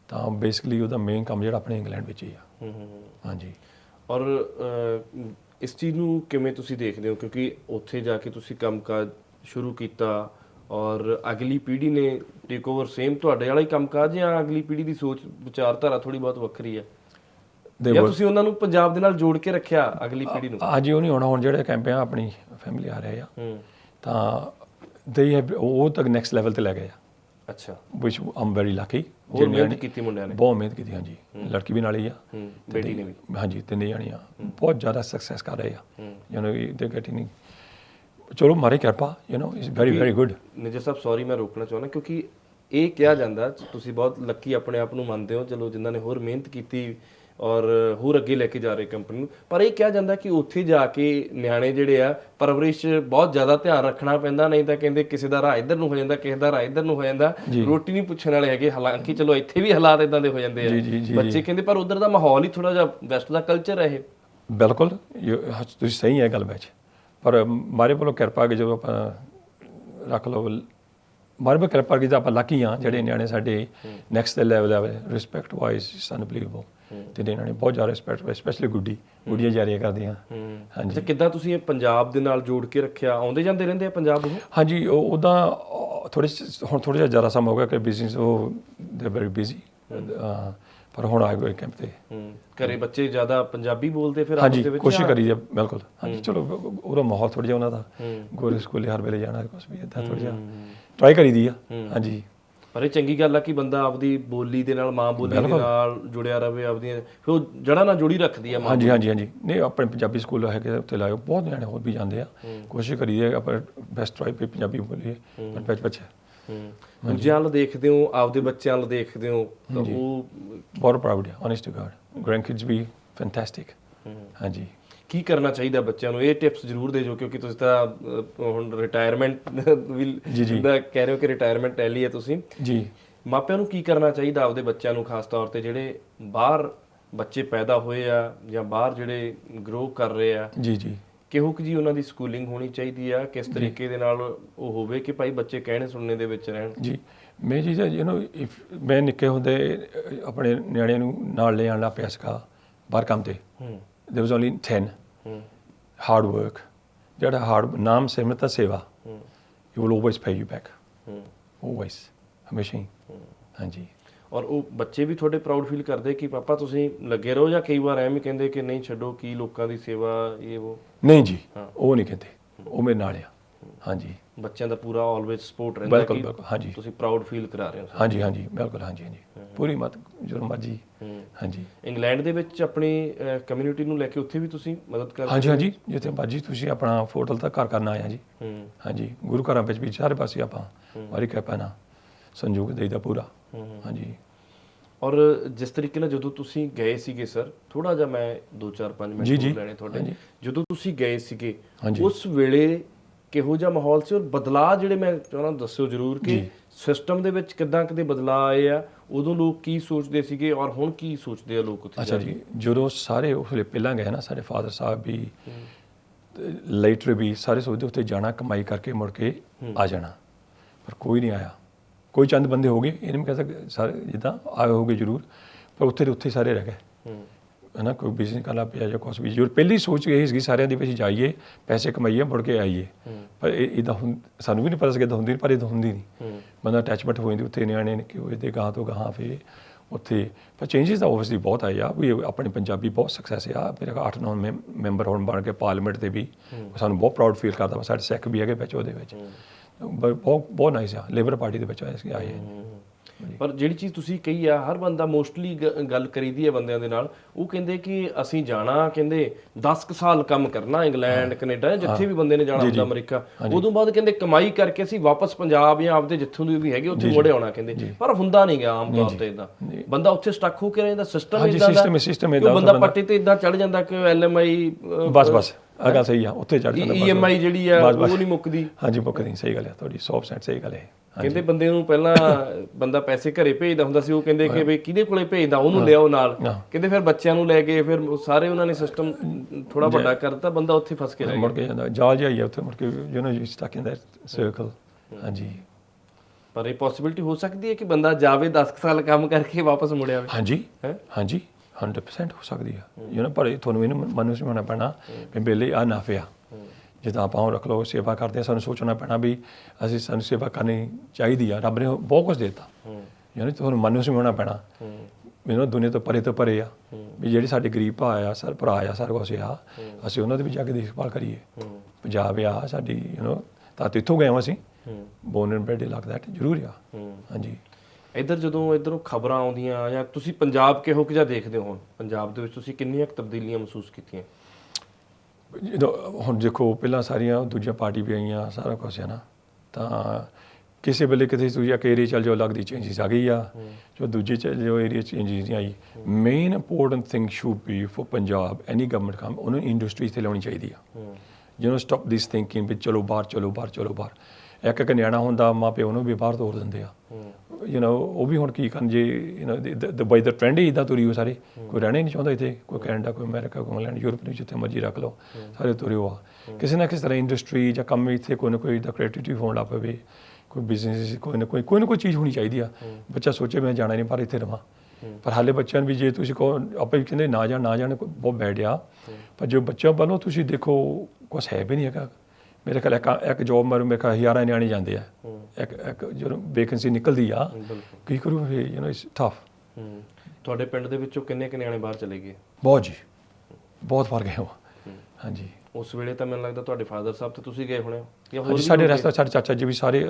ਤਾਂ ਬੇਸਿਕਲੀ ਉਹਦਾ ਮੇਨ ਕੰਮ ਜਿਹੜਾ ਆਪਣੇ ਇੰਗਲੈਂਡ ਵਿੱਚ ਹੀ ਆ। ਹਾਂਜੀ। ਔਰ ਇਸ ਚੀਜ਼ ਨੂੰ ਕਿਵੇਂ ਤੁਸੀਂ ਦੇਖਦੇ ਹੋ? ਕਿਉਂਕਿ ਉੱਥੇ ਜਾ ਕੇ ਤੁਸੀਂ ਕੰਮਕਾਜ ਸ਼ੁਰੂ ਕੀਤਾ ਔਰ ਅਗਲੀ ਪੀੜ੍ਹੀ ਨੇ ਟੇਕ ਓਵਰ ਸੇਮ ਤੁਹਾਡੇ ਵਾਲਾ ਹੀ ਕੰਮਕਾਜ ਜਾਂ ਅਗਲੀ ਪੀੜ੍ਹੀ ਦੀ ਸੋਚ ਵਿਚਾਰਧਾਰਾ ਥੋੜੀ ਬਹੁਤ ਵੱਖਰੀ ਹੈ ਦੇ ਜਾਂ ਤੁਸੀਂ ਉਹਨਾਂ ਨੂੰ ਪੰਜਾਬ ਦੇ ਨਾਲ ਜੋੜ ਕੇ ਰੱਖਿਆ ਅਗਲੀ ਪੀੜ੍ਹੀ ਨੂੰ ਅੱਜ ਉਹ ਨਹੀਂ ਹੋਣਾ ਹੁਣ ਜਿਹੜੇ ਕੈਂਪ ਆ ਆਪਣੀ ਫੈਮਿਲੀ ਆ ਰਹੇ ਆ ਹੂੰ ਤਾਂ ਦੇ ਹੈਵ ਉਹ ਤੱਕ ਨੈਕਸਟ ਲੈਵਲ ਤੇ ਲੈ ਗਏ ਆ ਅੱਛਾ ਵਿਚ ਆਮ ਵੈਰੀ ਲੱਕੀ ਹੋਰ ਮਿਹਨਤ ਕੀਤੀ ਮੁੰਡਿਆਂ ਨੇ ਬਹੁਤ ਮਿਹਨਤ ਕੀਤੀ ਹਾਂਜੀ ਲੜਕੀ ਵੀ ਨਾਲ ਹੀ ਆ ਹੂੰ ਬੇਟੀ ਨੇ ਵੀ ਹਾਂਜੀ ਤਿੰਨੇ ਜਾਣੀਆਂ ਬਹੁਤ ਜ਼ਿਆਦਾ ਸਕਸੈਸ ਕਰ ਰਹੇ ਆ ਹੂੰ ਯੂ نو ਦੇ ਗੈਟਿੰਗ ਚਲੋ ਮਾਰੇ ਕਿਰਪਾ you know is very very good Nijjar Sahib sorry ਮੈਂ ਰੋਕਣਾ ਚਾਹੁੰਦਾ ਕਿਉਂਕਿ ਇਹ ਕਿਹਾ ਜਾਂਦਾ ਤੁਸੀਂ ਬਹੁਤ ਲੱਕੀ ਆਪਣੇ ਆਪ ਨੂੰ ਮੰਨਦੇ ਹੋ ਚਲੋ ਜਿਨ੍ਹਾਂ ਨੇ ਹੋਰ ਮਿਹਨਤ ਕੀਤੀ ਔਰ ਹੋਰ ਅੱਗੇ ਲੈ ਕੇ ਜਾ ਰਹੇ ਕੰਪਨੀ ਨੂੰ। ਪਰ ਇਹ ਕਿਹਾ ਜਾਂਦਾ ਕਿ ਉੱਥੇ ਜਾ ਕੇ ਨਿਆਣੇ ਜਿਹੜੇ ਆ ਪਰਵਰਿਸ਼ ਬਹੁਤ ਜ਼ਿਆਦਾ ਧਿਆਨ ਰੱਖਣਾ ਪੈਂਦਾ ਨਹੀਂ ਤਾਂ ਕਹਿੰਦੇ ਕਿਸੇ ਦਾ ਰਾਹ ਇੱਧਰ ਨੂੰ ਹੋ ਜਾਂਦਾ ਕਿਸੇ ਦਾ ਰਾਹ ਇੱਧਰ ਨੂੰ ਹੋ ਜਾਂਦਾ। ਰੋਟੀ ਨਹੀਂ ਪੁੱਛਣ ਵਾਲੇ ਹੈਗੇ। ਹਾਲਾਂਕਿ ਚਲੋ ਇੱਥੇ ਵੀ ਹਾਲਾਤ ਇਦਾਂ ਦੇ ਹੋ ਜਾਂਦੇ ਆ। ਬੱਚੇ ਕਹਿੰਦੇ ਪਰ ਉਧਰ ਦਾ ਮਾਹੌਲ ਹੀ ਥੋੜਾ ਜਿਹਾ ਵੈਸਟ ਦਾ ਕਲਚਰ ਹੈ ਇਹ। ਬਿਲਕੁਲ। ਤੁਸੀਂ ਸਹੀ ਹੈ ਗੱਲ ਵਿੱਚ। ਪਰ ਮਾਰੇ ਵੱਲੋਂ ਕਿਰਪਾ ਕਿ ਜਦੋਂ ਆਪਾਂ ਰੱਖ ਲਓ ਮਾਰੇ ਵੱਲੋਂ ਕਿਰਪਾ ਕਿ ਜਦੋਂ ਆਪਾਂ ਲੱਕੀ ਆ ਜਿਹੜੇ ਨਿਆਣੇ ਸਾਡੇ ਨੈਕਸਟ ਲੈਵਲ ਆ ਰਿਸਪੈਕਟ ਵਾਈਜ਼ ਅਨਬਲੀਵੇਬਲ ਤੇ ਇਹਨਾਂ ਨੇ ਬਹੁਤ ਜ਼ਿਆਦਾ ਰਿਸਪੈਕਟ ਸਪੈਸ਼ਲੀ ਗੁੱਡੀ। ਗੁੱਡੀਆਂ ਜਾਰੀਆਂ ਕਰਦੀਆਂ। ਹਾਂਜੀ। ਅੱਛਾ ਕਿੱਦਾਂ ਤੁਸੀਂ ਇਹ ਪੰਜਾਬ ਦੇ ਨਾਲ ਜੋੜ ਕੇ ਰੱਖਿਆ? ਆਉਂਦੇ ਜਾਂਦੇ ਰਹਿੰਦੇ ਆ ਪੰਜਾਬ ਉਹ ਹਾਂਜੀ ਉਹ ਉਦਾਂ ਥੋੜੇ ਹੁਣ ਥੋੜਾ ਜਿਹਾ ਜ਼ਿਆਦਾ ਸਮਾਂ ਹੋ ਗਿਆ ਕਿ ਬਿਜ਼ਨਸ ਉਹ ਦੇ ਵੈਰੀ ਬਿਜ਼ੀ ਪਰ ਹੁਣ ਆ ਗਏ ਕੈਂਪ ਤੇ। ਘਰੇ ਬੱਚੇ ਜ਼ਿਆਦਾ ਪੰਜਾਬੀ ਬੋਲਦੇ ਫਿਰ ਆਪਸ ਦੇ ਵਿੱਚ ਕੋਸ਼ਿਸ਼ ਕਰੀ ਬਿਲਕੁਲ। ਹਾਂਜੀ ਚਲੋ ਉਹਦਾ ਮਾਹੌਲ ਥੋੜਾ ਜਿਹਾ ਉਹਨਾਂ ਦਾ। ਗੋਰੇ ਸਕੂਲੇ ਹਰ ਵੇਲੇ ਜਾਣਾ ਕੁਛ ਵੀ ਇਦਾਂ ਥੋੜਾ ਜਿਹਾ। ਟਰਾਈ ਕਰੀਦੀ ਆ। ਹਾਂਜੀ। ਪਰ ਇਹ ਚੰਗੀ ਗੱਲ ਆ ਕਿ ਬੰਦਾ ਆਪਦੀ ਬੋਲੀ ਦੇ ਨਾਲ ਮਾਂ ਬੋਲੀ ਦੇ ਨਾਲ ਜੁੜਿਆ ਰਵੇ ਆਪਦੀਆਂ ਫਿਰ ਉਹ ਜੜਾ ਨਾਲ ਜੁੜੀ ਰੱਖਦੀ ਆ ਮਾਂ ਹਾਂਜੀ ਹਾਂਜੀ ਹਾਂਜੀ। ਨਹੀਂ ਆਪਣੇ ਪੰਜਾਬੀ ਸਕੂਲ ਹੈਗੇ ਉੱਤੇ ਲਾਇਓ। ਬਹੁਤ ਨਿਆਣੇ ਹੋਰ ਵੀ ਜਾਂਦੇ ਆ। ਕੋਸ਼ਿਸ਼ ਕਰੀਏ ਆਪਾਂ ਬੈਸਟ ਟਰਾਈ ਵੀ ਪੰਜਾਬੀ ਬੋਲੀਏ ਪਰ ਵਿੱਚ ਵਿੱਚ। ਹੂੰ। ਦੂਜਿਆਂ ਵੱਲ ਦੇਖਦੇ ਹੋ ਆਪਦੇ ਬੱਚਿਆਂ ਵੱਲ ਦੇਖਦੇ ਹੋ ਤਾਂ ਉਹ ਬਹੁਤ ਪ੍ਰਾਊਡ ਹੈ honest to god grandkids ਵੀ ਫੈਂਟੈਸਟਿਕ। ਹਾਂਜੀ। ਕੀ ਕਰਨਾ ਚਾਹੀਦਾ ਬੱਚਿਆਂ ਨੂੰ? ਇਹ ਟਿਪਸ ਜ਼ਰੂਰ ਦੇ ਜੋ ਕਿਉਂਕਿ ਤੁਸੀਂ ਤਾਂ ਅਹ, ਹੁਣ ਰਿਟਾਇਰਮੈਂਟ ਵੀ ਜੀ, ਜੀ। ਦਾ ਕਹਿ ਰਹੇ ਹੋ ਕਿ ਰਿਟਾਇਰਮੈਂਟ ਲੈ ਲਈ ਹੈ ਤੁਸੀਂ। ਜੀ। ਮਾਪਿਆਂ ਨੂੰ ਕੀ ਕਰਨਾ ਚਾਹੀਦਾ ਆਪਦੇ ਬੱਚਿਆਂ ਨੂੰ ਖਾਸ ਤੌਰ ਤੇ ਜਿਹੜੇ ਬਾਹਰ ਬੱਚੇ ਪੈਦਾ ਹੋਏ ਆ ਜਾਂ ਬਾਹਰ ਜਿਹੜੇ ਗਰੋ ਕਰ ਰਹੇ ਆ? ਜੀ ਜੀ। ਕਿਹੋ ਕੁ ਜੀ ਉਹਨਾਂ ਦੀ ਸਕੂਲਿੰਗ ਹੋਣੀ ਚਾਹੀਦੀ ਆ? ਕਿਸ ਤਰੀਕੇ ਦੇ ਨਾਲ ਉਹ ਹੋਵੇ ਕਿ ਭਾਈ ਬੱਚੇ ਕਹਿਣੇ ਸੁਣਨੇ ਦੇ ਵਿੱਚ ਰਹਿਣ? ਜੀ। ਮੈਂ ਜੀ ਯੂ نو ਇਫ ਮੈਂ ਨਿੱਕੇ ਹੁੰਦੇ ਅਹ, ਆਪਣੇ ਨਿਆਣਿਆਂ ਨੂੰ ਨਾਲ ਲੈ ਆਉਣ ਲੱਗ ਪਿਆ ਸੀਗਾ ਬਾਹਰ ਕੰਮ ਤੇ। ਹੂੰ। There was only 10 ਹੂੰ hard work. ਜਿਹੜਾ hard ਨਾਮ ਸਿਮਰਤਾ ਸੇਵਾ ਹੂੰ it will always pay you back. ਹੂੰ always ਹਮੇਸ਼ਾ ਹੀ ਹਾਂਜੀ ਔਰ ਉਹ ਬੱਚੇ ਵੀ ਤੁਹਾਡੇ ਪ੍ਰਾਊਡ ਫੀਲ ਕਰਦੇ ਕਿ ਪਾਪਾ ਤੁਸੀਂ ਲੱਗੇ ਰਹੋ ਜਾਂ ਕਈ ਵਾਰ ਐਵੇਂ ਕਹਿੰਦੇ ਕਿ ਨਹੀਂ ਛੱਡੋ ਕੀ ਲੋਕਾਂ ਦੀ ਸੇਵਾ ਇਹ ਉਹ ਨਹੀਂ ਜੀ। ਉਹ ਨਹੀਂ ਕਹਿੰਦੇ ਉਹ ਮੇਰੇ ਨਾਲ ਆ ਹਾਂਜੀ। ਬੱਚਿਆਂ ਦਾ ਪੂਰਾ ਆਲਵੇਜ਼ ਸਪੋਰਟ ਰਹਿੰਦਾ ਬਿਲਕੁਲ ਬਿਲਕੁਲ ਹਾਂਜੀ। ਤੁਸੀਂ ਪ੍ਰਾਊਡ ਫੀਲ ਕਰਾ ਰਹੇ ਹੋ ਹਾਂਜੀ ਹਾਂਜੀ ਬਿਲਕੁਲ ਹਾਂਜੀ ਹਾਂਜੀ। ਪੂਰੀ ਮਤ ਜਦੋਂ ਮਰਜ਼ੀ। ਹੂੰ। ਹਾਂਜੀ। ਇੰਗਲੈਂਡ ਦੇ ਵਿੱਚ ਆਪਣੀ ਕਮਿਊਨਿਟੀ ਨੂੰ ਲੈ ਕੇ ਉੱਥੇ ਵੀ ਤੁਸੀਂ ਮਦਦ ਕਰ ਹਾਂਜੀ ਹਾਂਜੀ ਜਿੱਥੇ ਮਰਜ਼ੀ ਤੁਸੀਂ ਆਪਣਾ ਫੋਟਲ ਤੱਕ ਘਰ ਕਰਨਾ ਆਇਆ ਜੀ। ਹੂੰ। ਹਾਂਜੀ ਗੁਰੂ ਘਰਾਂ ਵਿੱਚ ਵੀ ਸਾਰੇ ਪਾਸੇ ਆਪਾਂ ਵਾਰੀ ਕਹਿ ਪੈਣਾ ਸੰਯੋਗ ਦੇਈਦਾ ਪੂਰਾ। ਹਾਂਜੀ। ਔਰ ਜਿਸ ਤਰੀਕੇ ਨਾਲ ਜਦੋਂ ਤੁਸੀਂ ਗਏ ਸੀਗੇ ਸਰ ਥੋੜਾ ਜਿਹਾ ਮੈਂ 2-4-5 ਮਿੰਟ ਜੀ, ਜੀ। ਹੋਰ ਲੈਣੇ ਤੁਹਾਡੇ। ਹਾਂਜੀ। ਜਦੋਂ ਤੁਸੀਂ ਗਏ ਸੀਗੇ ਹਾਂਜੀ। ਉਸ ਵੇਲੇ ਕਿਹੋ ਜਿਹਾ ਮਾਹੌਲ ਸੀ ਔਰ ਬਦਲਾਅ ਜਿਹੜੇ ਮੈਂ ਚਾਹੁੰਦਾ ਦੱਸਿਓ ਜ਼ਰੂਰ ਕਿ। ਸਿਸਟਮ ਦੇ ਵਿੱਚ ਕਿੱਦਾਂ ਕਿਤੇ ਬਦਲਾਅ ਆਏ ਆ ਉਦੋਂ ਲੋਕ ਕੀ ਸੋਚਦੇ ਸੀਗੇ ਔਰ ਹੁਣ ਕੀ ਸੋਚਦੇ ਆ ਲੋਕ ਉੱਥੇ ਅੱਛਾ ਜੀ ਜਦੋਂ ਸਾਰੇ ਉਸ ਵੇਲੇ ਪਹਿਲਾਂ ਗਏ ਨਾ ਸਾਡੇ ਫਾਦਰ ਸਾਹਿਬ ਵੀ ਲੇਟਰ ਵੀ ਸਾਰੇ ਸੋਚਦੇ ਉੱਥੇ ਜਾਣਾ ਕਮਾਈ ਕਰਕੇ ਮੁੜ ਕੇ ਆ ਜਾਣਾ। ਪਰ ਕੋਈ ਨਹੀਂ ਆਇਆ। ਕੋਈ ਚੰਦ ਬੰਦੇ ਹੋ ਗਏ ਇਹ ਨਹੀਂ ਕਹਿ ਸਕਦੇ ਸਾਰੇ ਜਿੱਦਾਂ ਆਏ ਹੋਗੇ ਜ਼ਰੂਰ ਪਰ ਉੱਥੇ ਦੇ ਉੱਥੇ ਸਾਰੇ ਰਹਿ ਗਏ। ਹੂੰ। ਹਨਾ ਕੋਈ ਬਿਜ਼ਨਸ ਕਰਨਾ ਪਿਆ ਜਾਂ ਕੁਛ ਵੀ। ਜੋ ਪਹਿਲੀ ਸੋਚ ਇਹ ਸੀਗੀ ਸਾਰਿਆਂ ਦੀ ਵੀ ਅਸੀਂ ਜਾਈਏ ਪੈਸੇ ਕਮਾਈਏ ਮੁੜ ਕੇ ਆਈਏ। ਪਰ ਇਹ ਇਦਾਂ ਸਾਨੂੰ ਵੀ ਨਹੀਂ ਪਤਾ ਸੀ ਕਿ ਹੁੰਦੀ ਪਰ ਇਹ ਹੁੰਦੀ ਨਹੀਂ ਬੰਦਾ ਅਟੈਚਮੈਂਟ ਹੋ ਜਾਂਦੀ ਉੱਥੇ ਨਿਆਣੇ ਨੇ ਕਿ ਉਹ ਇਹਦੇ ਗਾਂ ਤੋਂ ਗਾਂ ਫੇ ਉੱਥੇ। ਪਰ ਚੇਂਜਸ ਤਾਂ ਆਬਵੀਅਸਲੀ ਬਹੁਤ ਆਏ ਆ ਵੀ ਆਪਣੇ ਪੰਜਾਬੀ ਬਹੁਤ ਸਕਸੈਸ ਆ। ਮੇਰੇ ਕੋਲ 8-9 ਮੈਂਬਰ ਹੁਣ ਬਣ ਕੇ ਪਾਰਲੀਮੈਂਟ ਤੇ ਵੀ ਸਾਨੂੰ ਬਹੁਤ ਪ੍ਰਾਊਡ ਫੀਲ ਕਰਦਾ ਸਾਡੇ ਸਿੱਖ ਵੀ ਹੈਗੇ ਵਿੱਚ ਉਹਦੇ ਵਿੱਚ। ਬਹੁਤ ਬਹੁਤ ਨਾਈਸ ਆ ਲੇਬਰ ਪਾਰਟੀ ਦੇ ਵਿੱਚ ਆਏ ਸੀ ਆਏ। ਆ। ਪਰ ਜਿਹੜੀ ਚੀਜ਼ ਤੁਸੀਂ ਕਹੀ ਆ ਹਰ ਬੰਦਾ ਮੋਸਟਲੀ ਗੱਲ ਕਰੀਦੀ ਹੈ ਬੰਦਿਆਂ ਦੇ ਨਾਲ। ਉਹ ਕਹਿੰਦੇ ਕਿ ਅਸੀਂ ਜਾਣਾ ਕਹਿੰਦੇ 10 ਕੁ ਸਾਲ ਕੰਮ ਕਰਨਾ ਇੰਗਲੈਂਡ ਕੈਨੇਡਾ ਜਿੱਥੇ ਵੀ ਬੰਦੇ ਨੇ ਜਾਣਾ ਹੁੰਦਾ ਅਮਰੀਕਾ। ਉਦੋਂ ਬਾਅਦ ਕਹਿੰਦੇ ਕਮਾਈ ਕਰਕੇ ਅਸੀਂ ਵਾਪਸ ਪੰਜਾਬ ਜਾਂ ਆਪਦੇ ਜਿੱਥੋਂ ਦੇ ਵੀ ਹੈਗੇ ਉੱਥੇ ਮੁੜੇ ਆਉਣਾ ਕਹਿੰਦੇ। ਪਰ ਹੁੰਦਾ ਨਹੀਂਗਾ ਆਮ ਤੌਰ ਤੇ ਇਦਾਂ ਬੰਦਾ ਉੱਥੇ ਸਟਕ ਹੋ ਕੇ ਰਹਿੰਦਾ ਸਿਸਟਮ ਇਦਾਂ ਦਾ system- system ਕਿ ਏਦਾਂ ਉਹ ਦਾ ਬੰਦਾ ਪੱਟੇ ਤੇ ਇਦਾਂ ਚੜ ਜਾਂਦਾ ਕਿ ਐਲਐਮਆਈ ਬਸ ਬਸ। ਆ ਗੱਲ ਸਹੀ ਆ ਉੱਥੇ ਚੜ ਜਾਂਦਾ। ਈਐਮਆਈ ਜਿਹੜੀ ਆ। ਉਹ ਨਹੀਂ ਮੁੱਕਦੀ। ਹਾਂਜੀ ਮੁੱਕਦੀ। ਸਹੀ ਗੱਲ ਹੈ ਤੁਹਾਡੀ 100% ਸਹੀ ਗੱਲ ਹੈ। ਕਹਿੰਦੇ ਬੰਦੇ ਨੂੰ ਪਹਿਲਾਂ ਬੰਦਾ ਪੈਸੇ ਘਰੇ ਭੇਜਦਾ ਹੁੰਦਾ ਸੀ ਉਹ ਕਹਿੰਦੇ ਕਿ ਬਈ ਕਿਹਦੇ ਕੋਲੇ ਭੇਜਦਾ ਉਹਨੂੰ ਲਿਆਓ ਨਾਲ। ਕਹਿੰਦੇ ਫਿਰ ਬੱਚਿਆਂ ਨੂੰ ਲੈ ਕੇ ਫਿਰ ਸਾਰੇ ਉਹਨਾਂ ਨੇ ਸਿਸਟਮ ਥੋੜਾ ਵੱਡਾ ਕਰਤਾ ਬੰਦਾ ਉੱਥੇ ਫਸ ਕੇ ਰਹਿ ਗਿਆ। ਮੁੜ ਕੇ ਜਾਂਦਾ। ਜਾਲ ਜਾਈ ਉੱਥੇ ਮੁੜ ਕੇ you know you stuck in circle ਹਾਂਜੀ। ਪਰ ਇਹ ਪੋਸਿਬਿਲਿਟੀ ਹੋ ਸਕਦੀ ਹੈ ਕਿ ਬੰਦਾ ਜਾਵੇ 10 ਸਾਲ ਕੰਮ ਕਰਕੇ ਵਾਪਸ ਮੁੜ ਆਵੇ? ਹਾਂਜੀ। ਹਾਂਜੀ। 100% ਹੋ ਸਕਦੀ ਹੈ। ਯੂ نو ਪਰ ਤੁਹਾਨੂੰ ਇਹਨੂੰ ਮਨੁਸ਼ ਹੋਣਾ ਪੈਣਾ ਕਿ ਬੇਲੇ ਆ ਨਾ ਫਿਆ। ਜਿੱਦਾਂ ਆਪਾਂ ਹੁਣ ਰੱਖ ਲਓ ਸੇਵਾ ਕਰਦੇ ਸਾਨੂੰ ਸੋਚਣਾ ਪੈਣਾ ਵੀ ਅਸੀਂ ਸਾਨੂੰ ਸੇਵਾ ਕਰਨੀ ਚਾਹੀਦੀ ਆ ਰੱਬ ਨੇ ਬਹੁਤ ਕੁਝ ਦਿੱਤਾ। ਯਾਨੀ ਤੁਹਾਨੂੰ ਮਨ ਨੂੰ ਸਮਝਾਉਣਾ ਪੈਣਾ। ਮੈਨੂੰ ਦੁਨੀਆ ਤੋਂ ਪਰੇ ਤੋਂ ਪਰੇ ਆ ਵੀ ਜਿਹੜੇ ਸਾਡੇ ਗਰੀਬ ਭਾ ਆ ਸਰ ਭਰਾ ਆ ਸਰ ਕੋਸੇ ਆ ਅਸੀਂ ਉਹਨਾਂ ਦੀ ਵੀ ਜਾ ਕੇ ਦੇਖਭਾਲ ਕਰੀਏ। ਪੰਜਾਬ ਆ ਸਾਡੀ ਯੂ نو ਤਾਂ ਇੱਥੋਂ ਗਏ ਹਾਂ ਅਸੀਂ। ਬੋਨ ਐਂਡ ਬ੍ਰੈਡ ਲੱਗ ਦੈਟ ਜ਼ਰੂਰ ਆ। ਹਾਂਜੀ। ਇੱਧਰ ਜਦੋਂ ਇੱਧਰੋਂ ਖਬਰਾਂ ਆਉਂਦੀਆਂ ਜਾਂ ਤੁਸੀਂ ਪੰਜਾਬ ਕਿਹੋ ਕਿਹਾ ਦੇਖਦੇ ਹੋ ਪੰਜਾਬ ਦੇ ਵਿੱਚ ਤੁਸੀਂ ਕਿੰਨੀਆਂ ਤਬਦੀਲੀਆਂ ਮਹਿਸੂਸ ਕੀਤੀਆਂ? ਜਦੋਂ ਹੁਣ ਦੇਖੋ ਪਹਿਲਾਂ ਸਾਰੀਆਂ ਦੂਜੀਆਂ ਪਾਰਟੀ ਵੀ ਆਈਆਂ ਸਾਰਾ ਕੁਝ ਹੈ ਨਾ। ਤਾਂ ਕਿਸੇ ਵੇਲੇ ਕਿਤੇ ਤੁਸੀਂ ਇੱਕ ਏਰੀਆ ਚੱਲ ਜਾਓ ਲੱਗਦੀ ਚੇਂਜਸ ਆ ਗਈ ਆ। ਜੋ ਦੂਜੀ ਚੱਲ ਜਾਓ ਏਰੀਆ ਚੇਂਜਸ ਨਹੀਂ ਆਈ। Main important thing should be for Punjab any government ਕੰਮ ਉਹਨਾਂ ਨੂੰ ਇੰਡਸਟਰੀ ਤੇ ਲਾਉਣੀ ਚਾਹੀਦੀ ਆ। You know stop this thinking ਵੀ ਚਲੋ ਬਾਹਰ ਚਲੋ ਬਾਹਰ ਚਲੋ ਬਾਹਰ। ਇੱਕ ਇੱਕ ਨਿਆਣਾ ਹੁੰਦਾ ਮਾਪੇ ਉਹਨੂੰ ਵੀ ਬਾਹਰ ਤੋਰ ਦਿੰਦੇ ਆ। ਯੂ نو ਉਹ ਵੀ ਹੁਣ ਕੀ ਕਰਨ ਜੇ you know the by the trend ਹੀ ਇਦਾਂ ਤੁਰੀ ਹੋ ਸਾਰੇ ਕੋਈ ਰਹਿਣਾ ਹੀ ਨਹੀਂ ਚਾਹੁੰਦਾ ਇੱਥੇ ਕੋਈ ਕੈਨੇਡਾ ਕੋਈ ਅਮਰੀਕਾ ਕੋਈ ਇੰਗਲੈਂਡ ਯੂਰਪ ਨੂੰ ਜਿੱਥੇ ਮਰਜ਼ੀ ਰੱਖ ਲਓ ਸਾਰੇ ਤੁਰੇ ਹੋ ਆ ਕਿਸੇ ਨਾ ਕਿਸੇ ਤਰ੍ਹਾਂ ਇੰਡਸਟਰੀ ਜਾਂ ਕੰਮ ਇੱਥੇ ਕੋਈ ਨਾ ਕੋਈ ਦਾ ਕ੍ਰੀਏਟੀਵਿਟੀ ਹੋਣ ਲੱਗ ਪਵੇ ਕੋਈ ਬਿਜ਼ਨਸ ਕੋਈ ਨਾ ਕੋਈ ਕੋਈ ਨਾ ਕੋਈ ਚੀਜ਼ ਹੋਣੀ ਚਾਹੀਦੀ ਆ ਬੱਚਾ ਸੋਚੇ ਮੈਂ ਜਾਣਾ ਨਹੀਂ ਪਰ ਇੱਥੇ ਰਵਾਂ ਪਰ ਹਾਲੇ ਬੱਚਿਆਂ ਨੂੰ ਵੀ ਜੇ ਤੁਸੀਂ ਕਹੋ ਆਪਾਂ ਵੀ ਕਹਿੰਦੇ ਨਾ ਜਾਣ ਨਾ ਜਾਣ ਕੋਈ ਬਹੁਤ ਬੈਡ ਆ ਪਰ ਜੋ ਬੱਚਿਆਂ ਵੱਲੋਂ ਤੁਸੀਂ ਦੇਖੋ ਕੁਛ ਹੈ ਵੀ ਨਹੀਂ ਹੈਗਾ ਮੇਰੇ ਖਿਆਲ ਇੱਕ ਇੱਕ ਜੋਬ ਮਰ ਮੇਰੇ ਖਿਆਲ ਹਜ਼ਾਰਾਂ ਨਿਆਣੇ ਜਾਂਦੇ ਆ। ਇੱਕ ਇੱਕ ਜਦੋਂ ਵੇਕੈਂਸੀ ਨਿਕਲਦੀ ਆ ਕੀ ਕਰੂ ਇਹ ਯੂ نو ਇਟਸ ਟਫ ਹੂੰ। ਤੁਹਾਡੇ ਪਿੰਡ ਦੇ ਵਿੱਚੋਂ ਕਿੰਨੇ ਕੁ ਨਿਆਣੇ ਬਾਹਰ ਚਲੇ ਗਏ? ਬਹੁਤ ਜੀ। ਬਹੁਤ ਫ਼ਰਕ ਹੈ ਉਹ। ਹਾਂਜੀ। ਉਸ ਵੇਲੇ ਤਾਂ ਮੈਨੂੰ ਲੱਗਦਾ ਤੁਹਾਡੇ ਫਾਦਰ ਸਾਹਿਬ ਤੇ ਤੁਸੀਂ ਗਏ ਹੋਣੇ। ਹੋ ਜਾਂ ਹੋਰ ਸਾਡੇ ਰਸਤਾ ਸਾਡੇ ਚਾਚਾ ਜੀ ਵੀ ਸਾਰੇ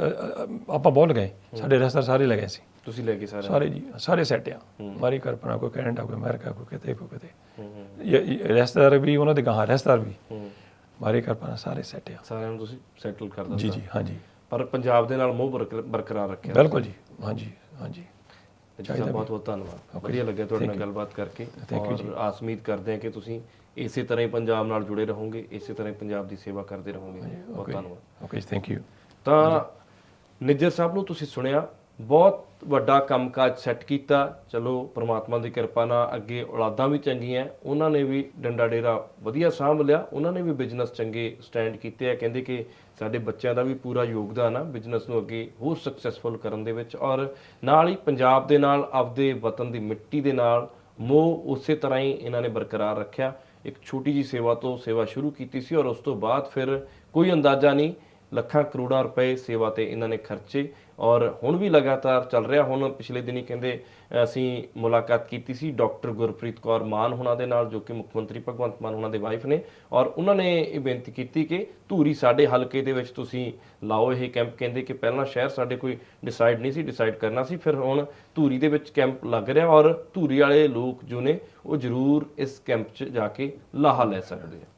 ਆਪਾਂ ਬਹੁਤ ਲਗਾਏ ਸਾਡੇ ਰਸਤਾ ਸਾਰੇ ਲਗਾਏ ਸੀ। ਤੁਸੀਂ ਲੈ ਗਏ ਸਾਰੇ? ਸਾਰੇ ਜੀ ਸਾਰੇ ਸੈੱਟ ਆ। ਮਾਰੀ ਕਲਪਨਾ ਕੋਈ ਕੈਨੇਡਾ ਕੋਈ ਅਮਰੀਕਾ ਕੋਈ ਕਿਤੇ ਕੋਈ ਕਿਤੇ। ਹੂੰ ਹੂੰ। ਇਹ- ਰਸਤਾਰ ਵੀ ਉਹਨਾਂ ਦੇ ਗਾਂ ਰਸਤਾਰ ਵੀ। ਮਾਰੀ ਕਲਪਨਾ ਸਾਰੇ ਸੈੱਟ ਆ। ਸਾਰਿਆਂ ਨੂੰ ਤੁਸੀਂ ਸੈਟਲ ਕਰ ਜੀ ਦਿੱਤਾ ਜੀ ਹਾਂਜੀ। ਪਰ ਪੰਜਾਬ ਦੇ ਨਾਲ ਮੋਹ ਬਰਕਰ- ਬਰਕਰਾਰ ਰੱਖਿਆ। ਬਿਲਕੁਲ ਜੀ ਹਾਂਜੀ ਹਾਂਜੀ। ਜੀ ਸਾਹਿਬ ਬਹੁਤ ਬਹੁਤ ਧੰਨਵਾਦ। ਵਧੀਆ ਲੱਗਿਆ ਤੁਹਾਡੇ ਨਾਲ ਗੱਲਬਾਤ ਕਰਕੇ। ਔਰ ਆਸ ਉਮੀਦ ਕਰਦੇ ਹਾਂ ਕਿ ਤੁਸੀਂ ਇਸੇ ਤਰ੍ਹਾਂ ਹੀ ਪੰਜਾਬ ਨਾਲ ਜੁੜੇ ਰਹੋਗੇ ਇਸੇ ਤਰ੍ਹਾਂ ਹੀ ਪੰਜਾਬ ਦੀ ਸੇਵਾ ਕਰਦੇ ਰਹੋਗੇ। ਬਹੁਤ ਧੰਨਵਾਦ। ਓਕੇ ਥੈਂਕ ਯੂ ਤਾਂ ਨਿੱਜਰ ਸਾਹਿਬ ਨੂੰ ਤੁਸੀਂ ਸੁਣਿਆ ਬਹੁਤ ਵੱਡਾ ਕੰਮਕਾਜ ਸੈੱਟ ਕੀਤਾ। ਚਲੋ, ਪ੍ਰਮਾਤਮਾ ਦੀ ਕਿਰਪਾ ਨਾਲ ਅੱਗੇ ਔਲਾਦਾਂ ਵੀ ਚੰਗੀਆਂ। ਉਹਨਾਂ ਨੇ ਵੀ ਡੰਡਾ ਡੇਰਾ ਵਧੀਆ ਸਾਂਭ ਲਿਆ। ਉਹਨਾਂ ਨੇ ਵੀ ਬਿਜ਼ਨਸ ਚੰਗੇ ਸਟੈਂਡ ਕੀਤੇ ਆ। ਕਹਿੰਦੇ ਕਿ ਸਾਡੇ ਬੱਚਿਆਂ ਦਾ ਵੀ ਪੂਰਾ ਯੋਗਦਾਨ ਆ ਬਿਜ਼ਨਸ ਨੂੰ ਅੱਗੇ ਹੋਰ ਸਕਸੈਸਫੁਲ ਕਰਨ ਦੇ ਵਿੱਚ। ਔਰ ਨਾਲ ਹੀ ਪੰਜਾਬ ਦੇ ਨਾਲ, ਆਪਦੇ ਵਤਨ ਦੀ ਮਿੱਟੀ ਦੇ ਨਾਲ ਮੋਹ ਉਸੇ ਤਰ੍ਹਾਂ ਹੀ ਇਹਨਾਂ ਨੇ ਬਰਕਰਾਰ ਰੱਖਿਆ। ਇੱਕ ਛੋਟੀ ਜੀ ਸੇਵਾ ਤੋਂ ਸੇਵਾ ਸ਼ੁਰੂ ਕੀਤੀ ਸੀ ਔਰ ਉਸ ਤੋਂ ਬਾਅਦ ਫਿਰ ਕੋਈ ਅੰਦਾਜ਼ਾ ਨਹੀਂ, ਲੱਖਾਂ ਕਰੋੜਾਂ ਰੁਪਏ ਸੇਵਾ ਤੇ ਇਹਨਾਂ ਨੇ ਖਰਚੇ। ਔਰ ਹੁਣ ਵੀ ਲਗਾਤਾਰ ਚੱਲ ਰਿਹਾ। ਹੁਣ ਪਿਛਲੇ ਦਿਨੀ ਕਹਿੰਦੇ ਅਸੀਂ ਮੁਲਾਕਾਤ ਕੀਤੀ ਸੀ ਡਾਕਟਰ ਗੁਰਪ੍ਰੀਤ ਕੌਰ ਮਾਨ ਹੁਣਾਂ ਦੇ ਨਾਲ, ਜੋ ਕਿ ਮੁੱਖ ਮੰਤਰੀ ਭਗਵੰਤ ਮਾਨ ਹੁਣਾਂ ਦੇ ਵਾਈਫ ਨੇ। ਔਰ ਉਹਨਾਂ ਨੇ ਇਹ ਬੇਨਤੀ ਕੀਤੀ ਕਿ ਧੂਰੀ ਸਾਡੇ ਹਲਕੇ ਦੇ ਵਿੱਚ ਤੁਸੀਂ ਲਾਓ। ਇਹ ਕੈਂਪ ਕਹਿੰਦੇ ਕਿ ਪਹਿਲਾਂ ਸ਼ਹਿਰ ਸਾਡੇ ਕੋਈ ਡਿਸਾਈਡ ਨਹੀਂ ਸੀ ਡਿਸਾਈਡ ਕਰਨਾ ਸੀ। ਫਿਰ ਹੁਣ ਧੂਰੀ ਦੇ ਵਿੱਚ ਕੈਂਪ ਲੱਗ ਰਿਹਾ ਔਰ ਧੂਰੀ ਵਾਲੇ ਲੋਕ ਜੋ ਨੇ, ਉਹ ਜ਼ਰੂਰ ਇਸ ਕੈਂਪ 'ਚ ਜਾ ਕੇ ਲਾਹਾ ਲੈ ਸਕਦੇ ਆ।